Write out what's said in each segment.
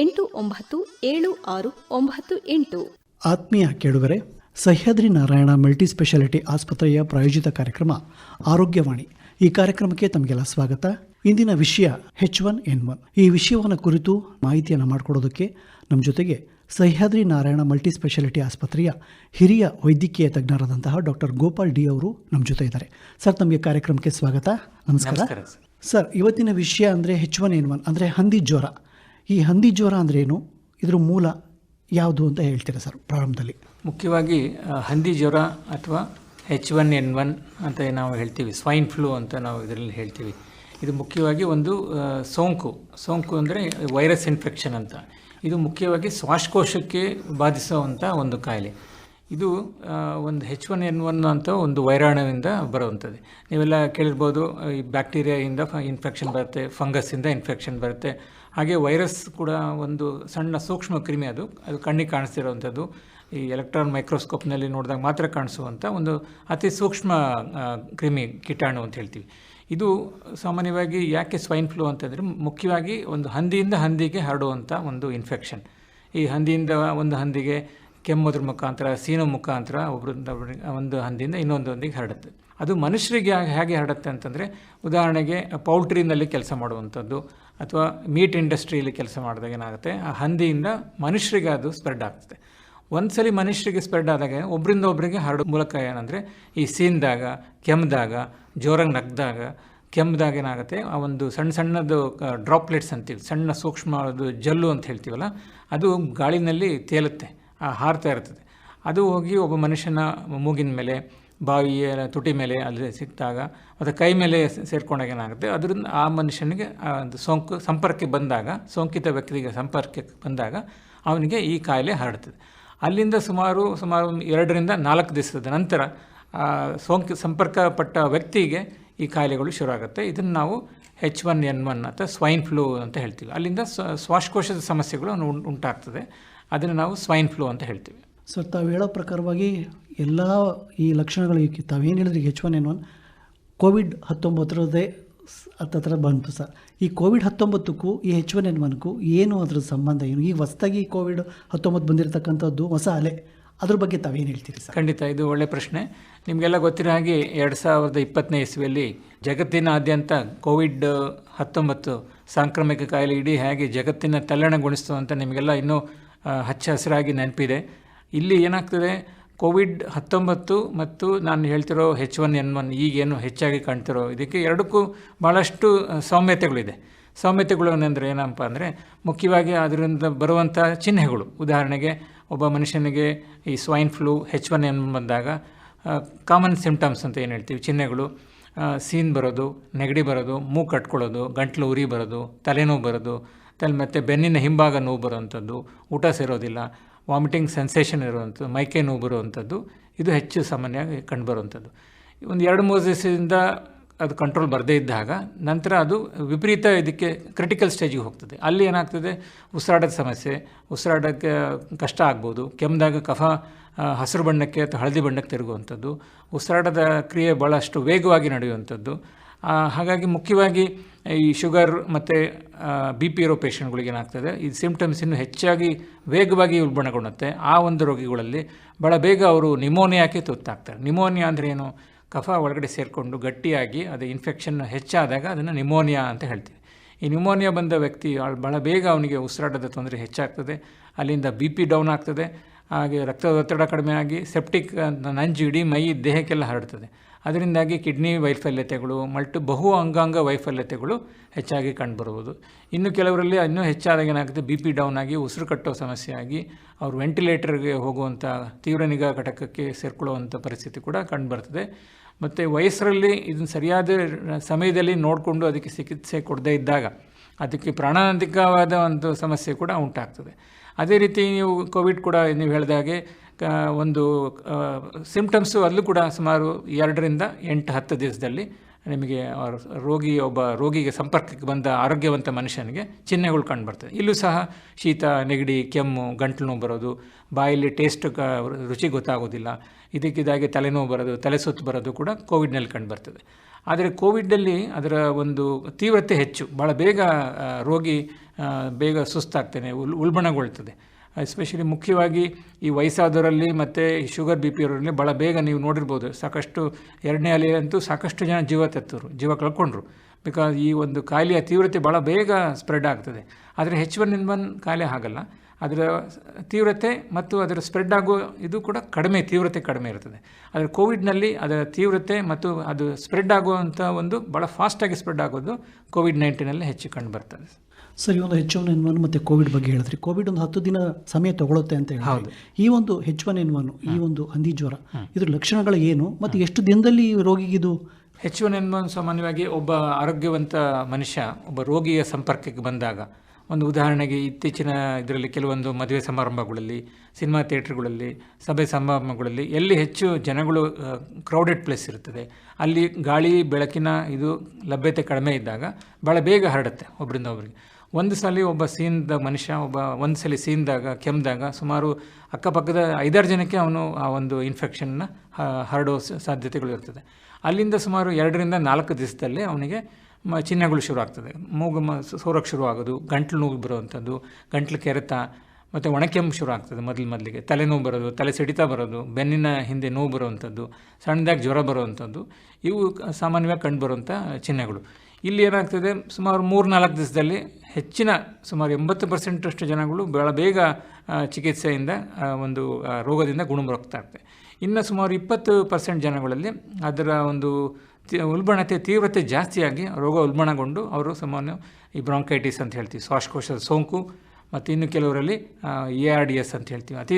ಎಂಟು ಒಂಬತ್ತು ಏಳು ಆರು ಒಂಬತ್ತು ಎಂಟು. ಆತ್ಮೀಯ ಕೇಳುಗರೆ ಸಹ್ಯಾದ್ರಿ ನಾರಾಯಣ ಮಲ್ಟಿ ಸ್ಪೆಷಾಲಿಟಿ ಆಸ್ಪತ್ರೆಯ ಪ್ರಾಯೋಜಿತ ಕಾರ್ಯಕ್ರಮ ಆರೋಗ್ಯವಾಣಿ. ಈ ಕಾರ್ಯಕ್ರಮಕ್ಕೆ ತಮಗೆಲ್ಲ ಸ್ವಾಗತ. ಇಂದಿನ ವಿಷಯ ಹೆಚ್ ಒನ್ ಎನ್ ಒನ್. ಈ ವಿಷಯವನ್ನು ಕುರಿತು ಮಾಹಿತಿಯನ್ನು ಮಾಡಿಕೊಡೋದಕ್ಕೆ ನಮ್ಮ ಜೊತೆಗೆ ಸಹ್ಯಾದ್ರಿ ನಾರಾಯಣ ಮಲ್ಟಿ ಸ್ಪೆಷಾಲಿಟಿ ಆಸ್ಪತ್ರೆಯ ಹಿರಿಯ ವೈದ್ಯಕೀಯ ತಜ್ಞರಾದಂತಹ ಡಾಕ್ಟರ್ ಗೋಪಾಲ್ ಡಿ ಅವರು ನಮ್ಮ ಜೊತೆ ಇದ್ದಾರೆ. ಸರ್ ತಮಗೆ ಕಾರ್ಯಕ್ರಮಕ್ಕೆ ಸ್ವಾಗತ. ನಮಸ್ಕಾರ. ಸರ್. ಇವತ್ತಿನ ವಿಷಯ ಅಂದರೆ ಹೆಚ್ ಒನ್ ಎನ್ ಒನ್ ಅಂದರೆ ಹಂದಿ ಜ್ವರ. ಈ ಹಂದಿ ಜ್ವರ ಅಂದ್ರೆ ಏನು? ಇದ್ರ ಮೂಲ ಯಾವುದು ಅಂತ ಹೇಳ್ತೀರಾ ಸರ್ ಪ್ರಾರಂಭದಲ್ಲಿ? ಮುಖ್ಯವಾಗಿ ಹಂದಿ ಜ್ವರ ಅಥವಾ ಹೆಚ್ ಒನ್ ಎನ್ ಒನ್ ಅಂತ ನಾವು ಹೇಳ್ತೀವಿ. ಸ್ವೈನ್ ಫ್ಲೂ ಅಂತ ನಾವು ಇದರಲ್ಲಿ ಹೇಳ್ತೀವಿ. ಇದು ಮುಖ್ಯವಾಗಿ ಒಂದು ಸೋಂಕು. ಸೋಂಕು ಅಂದರೆ ವೈರಸ್ ಇನ್ಫೆಕ್ಷನ್ ಅಂತ. ಇದು ಮುಖ್ಯವಾಗಿ ಶ್ವಾಸಕೋಶಕ್ಕೆ ಬಾಧಿಸುವಂಥ ಒಂದು ಕಾಯಿಲೆ. ಇದು ಒಂದು ಹೆಚ್ ಒನ್ ಎನ್ ಒನ್ ಅಂತ ಒಂದು ವೈರಾಣುವಿಂದ ಬರುವಂಥದ್ದು. ನೀವೆಲ್ಲ ಕೇಳಿರ್ಬೋದು, ಈ ಬ್ಯಾಕ್ಟೀರಿಯಾಯಿಂದ ಇನ್ಫೆಕ್ಷನ್ ಬರುತ್ತೆ ಫಂಗಸ್ಸಿಂದ ಇನ್ಫೆಕ್ಷನ್ ಬರುತ್ತೆ. ಹಾಗೆ ವೈರಸ್ ಕೂಡ ಒಂದು ಸಣ್ಣ ಸೂಕ್ಷ್ಮ ಕ್ರಿಮಿ ಅದು. ಅದು ಕಣ್ಣಿಗೆ ಕಾಣಿಸ್ತಿರೋವಂಥದ್ದು. ಈ ಎಲೆಕ್ಟ್ರಾನ್ ಮೈಕ್ರೋಸ್ಕೋಪ್ನಲ್ಲಿ ನೋಡಿದಾಗ ಮಾತ್ರ ಕಾಣಿಸುವಂಥ ಒಂದು ಅತಿ ಸೂಕ್ಷ್ಮ ಕ್ರಿಮಿ ಕೀಟಾಣು ಅಂತ ಹೇಳ್ತೀವಿ. ಇದು ಸಾಮಾನ್ಯವಾಗಿ ಯಾಕೆ ಸ್ವೈನ್ ಫ್ಲೂ ಅಂತಂದರೆ ಮುಖ್ಯವಾಗಿ ಒಂದು ಹಂದಿಯಿಂದ ಹಂದಿಗೆ ಹರಡುವಂಥ ಒಂದು ಇನ್ಫೆಕ್ಷನ್ ಈ ಹಂದಿಯಿಂದ ಒಂದು ಹಂದಿಗೆ ಕೆಮ್ಮೋದ್ರ ಮುಖಾಂತರ, ಸೀನು ಮುಖಾಂತರ ಒಬ್ಬರಿಂದ ಒಂದು ಹಂದಿಯಿಂದ ಇನ್ನೊಂದು ಹಂದಿಗೆ ಹರಡುತ್ತೆ. ಅದು ಮನುಷ್ಯರಿಗೆ ಹೇಗೆ ಹರಡುತ್ತೆ ಅಂತಂದರೆ, ಉದಾಹರಣೆಗೆ ಪೌಲ್ಟ್ರಿನಲ್ಲಿ ಕೆಲಸ ಮಾಡುವಂಥದ್ದು ಅಥವಾ ಮೀಟ್ ಇಂಡಸ್ಟ್ರಿಯಲ್ಲಿ ಕೆಲಸ ಮಾಡಿದಾಗ ಏನಾಗುತ್ತೆ, ಆ ಹಂದಿಯಿಂದ ಮನುಷ್ಯರಿಗೆ ಅದು ಸ್ಪ್ರೆಡ್ ಆಗ್ತದೆ. ಒಂದು ಸಲ ಮನುಷ್ಯರಿಗೆ ಸ್ಪ್ರೆಡ್ ಆದಾಗ ಒಬ್ಬರಿಂದ ಒಬ್ಬರಿಗೆ ಹರಡೋ ಮೂಲಕ ಏನಂದರೆ, ಈ ಸೀನ್ದಾಗ ಕೆಮ್ಮಿದಾಗ ಜೋರಾಗಿ ನಗ್ದಾಗ ಕೆಮ್ಮಿದಾಗ ಏನಾಗುತ್ತೆ, ಆ ಒಂದು ಸಣ್ಣ ಸಣ್ಣದು ಡ್ರಾಪ್ಲೆಟ್ಸ್ ಅಂತೀವಿ, ಸಣ್ಣ ಸೂಕ್ಷ್ಮ ಜಲ್ಲು ಅಂತ ಹೇಳ್ತೀವಲ್ಲ, ಅದು ಗಾಳಿನಲ್ಲಿ ತೇಲುತ್ತೆ. ಹಾರ್ತಾ ಇರ್ತದೆ. ಅದು ಹೋಗಿ ಒಬ್ಬ ಮನುಷ್ಯನ ಮೂಗಿನ ಮೇಲೆ ಬಾವಿಯ ತುಟಿ ಮೇಲೆ ಅಲ್ಲಿ ಸಿಕ್ಕಿದಾಗ, ಮತ್ತು ಕೈ ಮೇಲೆ ಸೇರ್ಕೊಂಡಾಗ ಏನಾಗುತ್ತೆ, ಅದರಿಂದ ಆ ಮನುಷ್ಯನಿಗೆ ಒಂದು ಸೋಂಕು ಸಂಪರ್ಕಕ್ಕೆ ಬಂದಾಗ, ಸೋಂಕಿತ ವ್ಯಕ್ತಿಗೆ ಸಂಪರ್ಕಕ್ಕೆ ಬಂದಾಗ ಅವನಿಗೆ ಈ ಕಾಯಿಲೆ ಹರಡ್ತದೆ. ಅಲ್ಲಿಂದ ಸುಮಾರು ಸುಮಾರು ಎರಡರಿಂದ ನಾಲ್ಕು ದಿವಸದ ನಂತರ ಸೋಂಕು ಸಂಪರ್ಕಪಟ್ಟ ವ್ಯಕ್ತಿಗೆ ಈ ಕಾಯಿಲೆಗಳು ಶುರುವಾಗುತ್ತೆ. ಇದನ್ನು ನಾವು ಹೆಚ್ ಒನ್ ಎನ್ ಒನ್ ಅಥವಾ ಸ್ವೈನ್ ಫ್ಲೂ ಅಂತ ಹೇಳ್ತೀವಿ. ಅಲ್ಲಿಂದ ಶ್ವಾಸಕೋಶದ ಸಮಸ್ಯೆಗಳು ಉಂಟಾಗ್ತದೆ. ಅದನ್ನು ನಾವು ಸ್ವೈನ್ ಫ್ಲೂ ಅಂತ ಹೇಳ್ತೀವಿ. ಸರ್ ತಾವು ಹೇಳೋ ಪ್ರಕಾರವಾಗಿ ಎಲ್ಲ ಈ ಲಕ್ಷಣಗಳು ತಾವೇನು ಹೇಳಿದ್ರಿ H one N one COVID ಹತ್ತೊಂಬತ್ತರದೇ ಹತ್ತತ್ರ ಬಂತು ಸರ್. ಈ ಕೋವಿಡ್ ಹತ್ತೊಂಬತ್ತಕ್ಕೂ ಈ ಹೆಚ್ ಒನ್ ಎನ್ ಒನ್ಗೂ ಏನು ಅದರ ಸಂಬಂಧ ಏನು? ಈ ಹೊಸದಾಗಿ ಕೋವಿಡ್ ಹತ್ತೊಂಬತ್ತು ಬಂದಿರತಕ್ಕಂಥದ್ದು ಹೊಸ ಅಲೆ. ಅದ್ರ ಬಗ್ಗೆ ತಾವೇನು ಹೇಳ್ತೀರಿ ಸರ್? ಖಂಡಿತ ಇದು ಒಳ್ಳೆ ಪ್ರಶ್ನೆ. ನಿಮಗೆಲ್ಲ ಗೊತ್ತಿರೋ ಹಾಗೆ ಎರಡು ಸಾವಿರದ ಇಪ್ಪತ್ತನೇ ಇಸ್ವಿಯಲ್ಲಿ ಜಗತ್ತಿನಾದ್ಯಂತ ಕೋವಿಡ್ ಹತ್ತೊಂಬತ್ತು ಸಾಂಕ್ರಾಮಿಕ ಕಾಯಿಲೆ ಇಡೀ ಹೇಗೆ ಜಗತ್ತಿನ ತಲ್ಲಣಗೊಳಿಸ್ತು ಅಂತ ನಿಮಗೆಲ್ಲ ಇನ್ನೂ ಹಚ್ಚ ಹಸಿರಾಗಿ ನೆನಪಿದೆ. ಇಲ್ಲಿ ಏನಾಗ್ತದೆ? ಕೋವಿಡ್ ಹತ್ತೊಂಬತ್ತು ಮತ್ತು ನಾನು ಹೇಳ್ತಿರೋ ಹೆಚ್ ಒನ್ ಎನ್ ಒನ್ ಈಗೇನು ಹೆಚ್ಚಾಗಿ ಕಾಣ್ತಿರೋ ಇದಕ್ಕೆ ಎರಡಕ್ಕೂ ಭಾಳಷ್ಟು ಸೌಮ್ಯತೆಗಳಿದೆ. ಸೌಮ್ಯತೆಗಳು ಏನಂದರೆ ಏನಪ್ಪ ಅಂದರೆ, ಮುಖ್ಯವಾಗಿ ಅದರಿಂದ ಬರುವಂಥ ಚಿಹ್ನೆಗಳು. ಉದಾಹರಣೆಗೆ ಒಬ್ಬ ಮನುಷ್ಯನಿಗೆ ಈ swine flu H one N ಬಂದಾಗ ಕಾಮನ್ ಸಿಂಪ್ಟಮ್ಸ್ ಅಂತ ಏನು ಹೇಳ್ತೀವಿ? ಚಿಹ್ನೆಗಳು ಸೀನ್ ಬರೋದು, ನೆಗಡಿ ಬರೋದು, ಮೂಗು ಕಟ್ಕೊಳ್ಳೋದು, ಗಂಟ್ಲು ಉರಿ ಬರೋದು, ತಲೆನೋವು ಬರೋದು ತಲೆ ಮತ್ತು ಬೆನ್ನಿನ ಹಿಂಭಾಗ ನೋವು ಬರುವಂಥದ್ದು, ಊಟ ಸೇರೋದಿಲ್ಲ ವಾಮಿಟಿಂಗ್ ಸೆನ್ಸೇಷನ್ ಇರುವಂಥದ್ದು, ಮೈಕೆ ನೋವು ಬರುವಂಥದ್ದು, ಇದು ಹೆಚ್ಚು ಸಾಮಾನ್ಯವಾಗಿ ಕಂಡುಬರುವಂಥದ್ದು. ಒಂದು ಎರಡು, ಮೂರು ದಿವಸದಿಂದ ಅದು ಕಂಟ್ರೋಲ್ ಬರದೇ ಇದ್ದಾಗ ನಂತರ ಅದು ವಿಪರೀತ ಇದಕ್ಕೆ ಕ್ರಿಟಿಕಲ್ ಸ್ಟೇಜಿಗೆ ಹೋಗ್ತದೆ. ಅಲ್ಲಿ ಏನಾಗ್ತದೆ? ಉಸಿರಾಟದ ಸಮಸ್ಯೆ ಉಸಿರಾಡೋಕ್ಕೆ ಕಷ್ಟ ಆಗ್ಬೋದು ಕೆಮ್ಮಿದಾಗ ಕಫ ಹಸಿರು ಬಣ್ಣಕ್ಕೆ ಅಥವಾ ಹಳದಿ ಬಣ್ಣಕ್ಕೆ ತಿರುಗುವಂಥದ್ದು, ಉಸಿರಾಟದ ಕ್ರಿಯೆ ಭಾಳಷ್ಟು ವೇಗವಾಗಿ ನಡೆಯುವಂಥದ್ದು ಹಾಗಾಗಿ ಮುಖ್ಯವಾಗಿ ಈ ಶುಗರ್ ಮತ್ತು ಬಿ ಪಿ ಇರೋ ಪೇಷಂಟ್ಗಳಿಗೆ ಏನಾಗ್ತದೆ, ಈ ಸಿಂಪ್ಟಮ್ಸ್ ಇನ್ನೂ ಹೆಚ್ಚಾಗಿ ವೇಗವಾಗಿ ಉಲ್ಬಣಗೊಳ್ಳುತ್ತೆ. ಆ ಒಂದು ರೋಗಿಗಳಲ್ಲಿ ಭಾಳ ಬೇಗ ಅವರು ನಿಮೋನಿಯಾಕ್ಕೆ ತುತ್ತಾಗ್ತಾರೆ. ನಿಮೋನಿಯಾ ಅಂದರೆ ಏನು? ಕಫ ಒಳಗಡೆ ಸೇರಿಕೊಂಡು ಗಟ್ಟಿಯಾಗಿ ಅದು ಇನ್ಫೆಕ್ಷನ್ ಹೆಚ್ಚಾದಾಗ ಅದನ್ನು ನಿಮೋನಿಯಾ ಅಂತ ಹೇಳ್ತೀವಿ. ಈ ನಿಮೋನಿಯಾ ಬಂದ ವ್ಯಕ್ತಿ ಭಾಳ ಬೇಗ ಅವನಿಗೆ ಉಸಿರಾಟದ ತೊಂದರೆ ಹೆಚ್ಚಾಗ್ತದೆ. ಅಲ್ಲಿಂದ ಬಿ ಪಿ ಡೌನ್ ಆಗ್ತದೆ. ಹಾಗೆ ರಕ್ತದ ಒತ್ತಡ ಕಡಿಮೆ ಆಗಿ ಸೆಪ್ಟಿಕ್ ನಂಜು ಇಡೀ ಮೈ ದೇಹಕ್ಕೆಲ್ಲ ಹರಡ್ತದೆ. ಅದರಿಂದಾಗಿ ಕಿಡ್ನಿ ವೈಫಲ್ಯತೆಗಳು, ಮಲ್ಟಿ, ಬಹು ಅಂಗಾಂಗ ವೈಫಲ್ಯತೆಗಳು ಹೆಚ್ಚಾಗಿ ಕಂಡುಬರುವುದು. ಇನ್ನು ಕೆಲವರಲ್ಲಿ ಇನ್ನೂ ಹೆಚ್ಚಾದಾಗ ಏನಾಗುತ್ತೆ, ಬಿ ಪಿ ಡೌನ್ ಆಗಿ, ಉಸಿರು ಕಟ್ಟೋ ಸಮಸ್ಯೆ ಆಗಿ, ಅವರು ವೆಂಟಿಲೇಟರ್ಗೆ ಹೋಗುವಂಥ ತೀವ್ರ ನಿಗಾ ಘಟಕಕ್ಕೆ ಸೇರ್ಕೊಳ್ಳುವಂಥ ಪರಿಸ್ಥಿತಿ ಕೂಡ ಕಂಡುಬರ್ತದೆ. ಮತ್ತು ವಯಸ್ಸರಲ್ಲಿ ಇದನ್ನು ಸರಿಯಾದ ಸಮಯದಲ್ಲಿ ನೋಡಿಕೊಂಡು ಅದಕ್ಕೆ ಚಿಕಿತ್ಸೆ ಕೊಡದೇ ಇದ್ದಾಗ ಅದಕ್ಕೆ ಪ್ರಾಣಾಂತಿಕವಾದ ಒಂದು ಸಮಸ್ಯೆ ಕೂಡ ಉಂಟಾಗ್ತದೆ. ಅದೇ ರೀತಿ ನೀವು ಕೋವಿಡ್ ಕೂಡ ನೀವು ಹೇಳಿದ ಹಾಗೆ ಕ ಒಂದು ಸಿಂಪ್ಟಮ್ಸು ಅಲ್ಲೂ ಕೂಡ ಸುಮಾರು ಎರಡರಿಂದ ಎಂಟು, ಹತ್ತು ದಿವಸದಲ್ಲಿ ನಿಮಗೆ ರೋಗಿ ಒಬ್ಬ ರೋಗಿಗೆ ಸಂಪರ್ಕಕ್ಕೆ ಬಂದ ಆರೋಗ್ಯವಂತ ಮನುಷ್ಯನಿಗೆ ಚಿಹ್ನೆಗಳು ಕಂಡುಬರ್ತದೆ. ಇಲ್ಲೂ ಸಹ ಶೀತ, ನೆಗಡಿ, ಕೆಮ್ಮು ಗಂಟಲು ನೋವು ಬರೋದು, ಬಾಯಲ್ಲಿ ಟೇಸ್ಟ್ ರುಚಿ ಗೊತ್ತಾಗೋದಿಲ್ಲ ಇದಕ್ಕಿದಾಗೆ ತಲೆನೋವು ಬರೋದು, ತಲೆ ಸುತ್ತು ಬರೋದು ಕೂಡ ಕೋವಿಡ್ನಲ್ಲಿ ಕಂಡುಬರ್ತದೆ. ಆದರೆ ಕೋವಿಡ್ನಲ್ಲಿ ಅದರ ಒಂದು ತೀವ್ರತೆ ಹೆಚ್ಚು ಭಾಳ ಬೇಗ ರೋಗಿ ಬೇಗ ಸುಸ್ತಾಗ್ತೇನೆ, ಉಲ್, ಉಲ್ಬಣಗೊಳ್ತದೆ. ಎಸ್ಪೆಷಲಿ ಮುಖ್ಯವಾಗಿ ಈ ವಯಸ್ಸಾದವರಲ್ಲಿ ಮತ್ತು ಶುಗರ್ ಬಿ ಪಿ ಅವರಲ್ಲಿ ಭಾಳ ಬೇಗ ನೀವು ನೋಡಿರ್ಬೋದು. ಸಾಕಷ್ಟು ಎರಡನೇ ಅಲೆಯಂತೂ ಸಾಕಷ್ಟು ಜನ ಜೀವ ತೆತ್ತರು, ಜೀವ ಕಳ್ಕೊಂಡ್ರು. ಬಿಕಾಸ್ ಈ ಒಂದು ಕಾಯಿಲೆಯ ತೀವ್ರತೆ ಭಾಳ ಬೇಗ ಸ್ಪ್ರೆಡ್ ಆಗ್ತದೆ. ಆದರೆ ಹೆಚ್ ಒನ್ ಎನ್ ಒನ್ ಕಾಯಿಲೆ ಆಗಲ್ಲ ಅದರ ತೀವ್ರತೆ ಮತ್ತು ಅದರ ಸ್ಪ್ರೆಡ್ ಆಗೋ ಇದು ಕೂಡ ಕಡಿಮೆ, ತೀವ್ರತೆ ಕಡಿಮೆ ಇರ್ತದೆ. ಆದರೆ ಕೋವಿಡ್ನಲ್ಲಿ ಅದರ ತೀವ್ರತೆ ಮತ್ತು ಅದು ಸ್ಪ್ರೆಡ್ ಆಗುವಂಥ ಒಂದು ಭಾಳ ಫಾಸ್ಟಾಗಿ ಸ್ಪ್ರೆಡ್ ಆಗೋದು ಕೋವಿಡ್ ನೈನ್ಟೀನಲ್ಲಿ ಹೆಚ್ಚು ಕಂಡು ಬರ್ತದೆ. ಸರ್ ಈ ಒಂದು ಹೆಚ್ ಒನ್ ಎನ್ ಒನ್ ಮತ್ತು ಕೋವಿಡ್ ಬಗ್ಗೆ ಹೇಳಿದ್ರಿ. ಕೋವಿಡ್ ಒಂದು ಹತ್ತು ದಿನ ಸಮಯ ತಗೊಳುತ್ತೆ ಅಂತ ಹೇಳಿ ಈ ಒಂದು ಹೆಚ್ ಒನ್ ಎನ್ ಒನ್ ಈ ಒಂದು ಹಂದಿ ಜ್ವರ ಇದ್ರ ಲಕ್ಷಣಗಳು ಏನು? ಮತ್ತು ಎಷ್ಟು ದಿನದಲ್ಲಿ ಈ ರೋಗಿಗೆ ಇದು? ಹೆಚ್ ಒನ್ ಎನ್ ಒನ್ ಸಾಮಾನ್ಯವಾಗಿ ಒಬ್ಬ ಆರೋಗ್ಯವಂತ ಮನುಷ್ಯ ಒಬ್ಬ ರೋಗಿಯ ಸಂಪರ್ಕಕ್ಕೆ ಬಂದಾಗ ಒಂದು ಉದಾಹರಣೆಗೆ ಇತ್ತೀಚಿನ ಇದರಲ್ಲಿ ಕೆಲವೊಂದು ಮದುವೆ ಸಮಾರಂಭಗಳಲ್ಲಿ ಸಿನಿಮಾ ಥಿಯೇಟ್ರ್ಗಳಲ್ಲಿ ಸಭೆ ಸಮಾರಂಭಗಳಲ್ಲಿ ಎಲ್ಲಿ ಹೆಚ್ಚು ಜನಗಳು ಕ್ರೌಡೆಡ್ ಪ್ಲೇಸ್ ಇರ್ತದೆ ಅಲ್ಲಿ ಗಾಳಿ ಬೆಳಕಿನ ಇದು ಲಭ್ಯತೆ ಕಡಿಮೆ ಇದ್ದಾಗ ಭಾಳ ಬೇಗ ಹರಡುತ್ತೆ ಒಬ್ಬರಿಂದ ಒಬ್ಬರಿಗೆ ಒಂದು ಸಲ ಒಬ್ಬ ಸೀನ್ದ ಮನುಷ್ಯ, ಒಬ್ಬ ಒಂದು ಸಲ ಸೀನ್ದಾಗ ಕೆಮ್ಮಿದಾಗ ಸುಮಾರು ಅಕ್ಕಪಕ್ಕದ ಐದಾರು ಜನಕ್ಕೆ ಅವನು ಆ ಒಂದು ಇನ್ಫೆಕ್ಷನ್ನ ಹರಡೋ ಸಾಧ್ಯತೆಗಳು ಇರ್ತದೆ. ಅಲ್ಲಿಂದ ಸುಮಾರು ಎರಡರಿಂದ ನಾಲ್ಕು ದಿವಸದಲ್ಲೇ ಅವನಿಗೆ ಮ ಚಿಹ್ನೆಗಳು ಶುರು ಆಗ್ತದೆ. ಮೂಗು ಮ ಸೋರಕ್ಕೆ ಶುರು ಆಗೋದು, ಗಂಟ್ಲು ನೋವು ಬರುವಂಥದ್ದು, ಗಂಟ್ಲು ಕೆರೆತ, ಮತ್ತು ಒಣಕೆಮ್ಮು ಶುರು ಆಗ್ತದೆ ಮೊದಲು ಮೊದಲಿಗೆ. ತಲೆನೋವು ಬರೋದು, ತಲೆ ಸಿಡಿತ ಬರೋದು, ಬೆನ್ನಿನ ಹಿಂದೆ ನೋವು ಬರುವಂಥದ್ದು, ಸಣ್ಣದಾಗಿ ಜ್ವರ ಬರುವಂಥದ್ದು, ಇವು ಸಾಮಾನ್ಯವಾಗಿ ಕಂಡುಬರುವಂಥ ಚಿಹ್ನೆಗಳು ಇಲ್ಲಿ ಏನಾಗ್ತದೆ, ಸುಮಾರು ಮೂರು ನಾಲ್ಕು ದಿವಸದಲ್ಲಿ ಹೆಚ್ಚಿನ ಸುಮಾರು ಎಂಬತ್ತು ಪರ್ಸೆಂಟಷ್ಟು ಜನಗಳು ಬಹಳ ಬೇಗ ಚಿಕಿತ್ಸೆಯಿಂದ ಒಂದು ರೋಗದಿಂದ ಗುಣಮುಖರಾಗ್ತಾರೆ. ಇನ್ನು ಸುಮಾರು ಇಪ್ಪತ್ತು ಪರ್ಸೆಂಟ್ ಜನಗಳಲ್ಲಿ ಅದರ ಒಂದು ಉಲ್ಬಣತೆ, ತೀವ್ರತೆ ಜಾಸ್ತಿಯಾಗಿ ರೋಗ ಉಲ್ಬಣಗೊಂಡು ಅವರು ಸಾಮಾನ್ಯ ಈ ಬ್ರಾಂಕೈಟಿಸ್ ಅಂತ ಹೇಳ್ತೀವಿ, ಶ್ವಾಸಕೋಶದ ಸೋಂಕು ಮತ್ತು ಇನ್ನು ಕೆಲವರಲ್ಲಿ ಎ ಆರ್ ಡಿ ಎಸ್ ಅಂತ ಹೇಳ್ತೀವಿ. ಅತಿ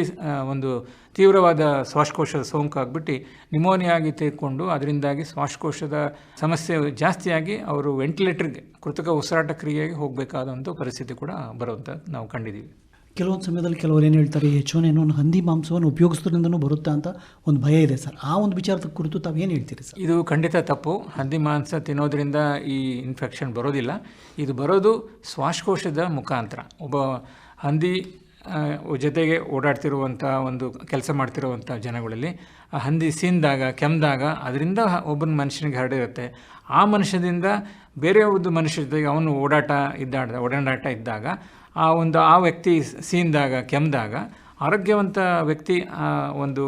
ಒಂದು ತೀವ್ರವಾದ ಶ್ವಾಸಕೋಶದ ಸೋಂಕು ಆಗಿಬಿಟ್ಟು ನಿಮೋನಿಯಾ ಆಗಿ ತೆಗೆದುಕೊಂಡು ಅದರಿಂದಾಗಿ ಶ್ವಾಸಕೋಶದ ಸಮಸ್ಯೆ ಜಾಸ್ತಿಯಾಗಿ ಅವರು ವೆಂಟಿಲೇಟರ್ಗೆ, ಕೃತಕ ಉಸಿರಾಟ ಕ್ರಿಯೆಗೆ ಹೋಗಬೇಕಾದಂಥ ಪರಿಸ್ಥಿತಿ ಕೂಡ ಬರುವಂಥ ನಾವು ಕಂಡಿದ್ದೀವಿ. ಕೆಲವೊಂದು ಸಮಯದಲ್ಲಿ ಕೆಲವರು ಏನು ಹೇಳ್ತಾರೆ ಎಚ್ ಒನ್ ಏನೋ ಒಂದು ಹಂದಿ ಮಾಂಸವನ್ನು ಉಪಯೋಗಿಸೋದ್ರಿಂದನೂ ಬರುತ್ತಾ ಅಂತ ಒಂದು ಭಯ ಇದೆ ಸರ್. ಆ ಒಂದು ವಿಚಾರದ ಕುರಿತು ತಾವು ಏನು ಹೇಳ್ತೀರಿ ಸರ್? ಇದು ಖಂಡಿತ ತಪ್ಪು. ಹಂದಿ ಮಾಂಸ ತಿನ್ನೋದ್ರಿಂದ ಈ ಇನ್ಫೆಕ್ಷನ್ ಬರೋದಿಲ್ಲ. ಇದು ಬರೋದು ಶ್ವಾಸಕೋಶದ ಮುಖಾಂತರ. ಒಬ್ಬ ಹಂದಿ ಜೊತೆಗೆ ಓಡಾಡ್ತಿರುವಂಥ ಒಂದು ಕೆಲಸ ಮಾಡ್ತಿರುವಂಥ ಜನಗಳಲ್ಲಿ, ಆ ಹಂದಿ ಸೀನ್ದಾಗ ಕೆಮ್ಮಿದಾಗ ಅದರಿಂದ ಒಬ್ಬನ ಮನುಷ್ಯನಿಗೆ ಹರಡಿರುತ್ತೆ ಆ ಮನುಷ್ಯದಿಂದ ಬೇರೆ ಒಂದು ಮನುಷ್ಯ ಜೊತೆಗೆ ಅವನು ಓಡಾಟ ಇದ್ದಾಡ ಒಡನಾಟ ಇದ್ದಾಗ ಆ ಒಂದು ಆ ವ್ಯಕ್ತಿ ಸೀನ್ದಾಗ ಕೆಮ್ಮಿದಾಗ ಆರೋಗ್ಯವಂತ ವ್ಯಕ್ತಿ ಆ ಒಂದು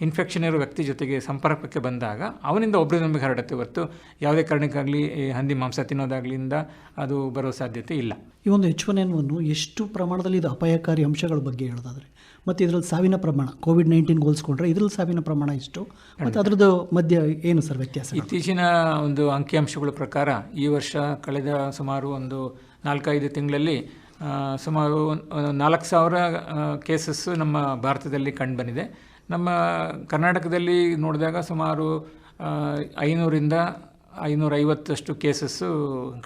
ಇನ್ಫೆಕ್ಷನ್ ಇರೋ ವ್ಯಕ್ತಿ ಜೊತೆಗೆ ಸಂಪರ್ಕಕ್ಕೆ ಬಂದಾಗ ಅವನಿಂದ ಒಬ್ಬರು ನಮಗೆ ಹರಡುತ್ತೆ ಹೊರತು ಯಾವುದೇ ಕಾರಣಕ್ಕಾಗಲಿ ಈ ಹಂದಿ ಮಾಂಸ ತಿನ್ನೋದಾಗ್ಲಿಂದ ಅದು ಬರೋ ಸಾಧ್ಯತೆ ಇಲ್ಲ. ಈ ಒಂದು ಎಚ್ ಒನ್ ಎನ್ ಒನ್ನು ಎಷ್ಟು ಪ್ರಮಾಣದಲ್ಲಿ ಇದು ಅಪಾಯಕಾರಿ ಅಂಶಗಳ ಬಗ್ಗೆ ಹೇಳೋದಾದ್ರೆ ಮತ್ತು ಇದರಲ್ಲಿ ಸಾವಿನ ಪ್ರಮಾಣ ಕೋವಿಡ್ ನೈನ್ಟೀನ್ ಹೋಲಿಸ್ಕೊಂಡ್ರೆ ಇದರಲ್ಲಿ ಸಾವಿನ ಪ್ರಮಾಣ ಇಷ್ಟು ಮತ್ತು ಅದರದ್ದು ಮಧ್ಯ ಏನು ಸರ್ ವ್ಯತ್ಯಾಸ? ಇತ್ತೀಚಿನ ಒಂದು ಅಂಕಿಅಂಶಗಳ ಪ್ರಕಾರ ಈ ವರ್ಷ ಕಳೆದ ಸುಮಾರು ಒಂದು ನಾಲ್ಕೈದು ತಿಂಗಳಲ್ಲಿ ಸುಮಾರು ನಾಲ್ಕು ಸಾವಿರ ಕೇಸಸ್ಸು ನಮ್ಮ ಭಾರತದಲ್ಲಿ ಕಂಡುಬಂದಿದೆ ನಮ್ಮ ಕರ್ನಾಟಕದಲ್ಲಿ ನೋಡಿದಾಗ ಸುಮಾರು ಐನೂರಿಂದ ಐನೂರೈವತ್ತಷ್ಟು ಕೇಸಸ್ಸು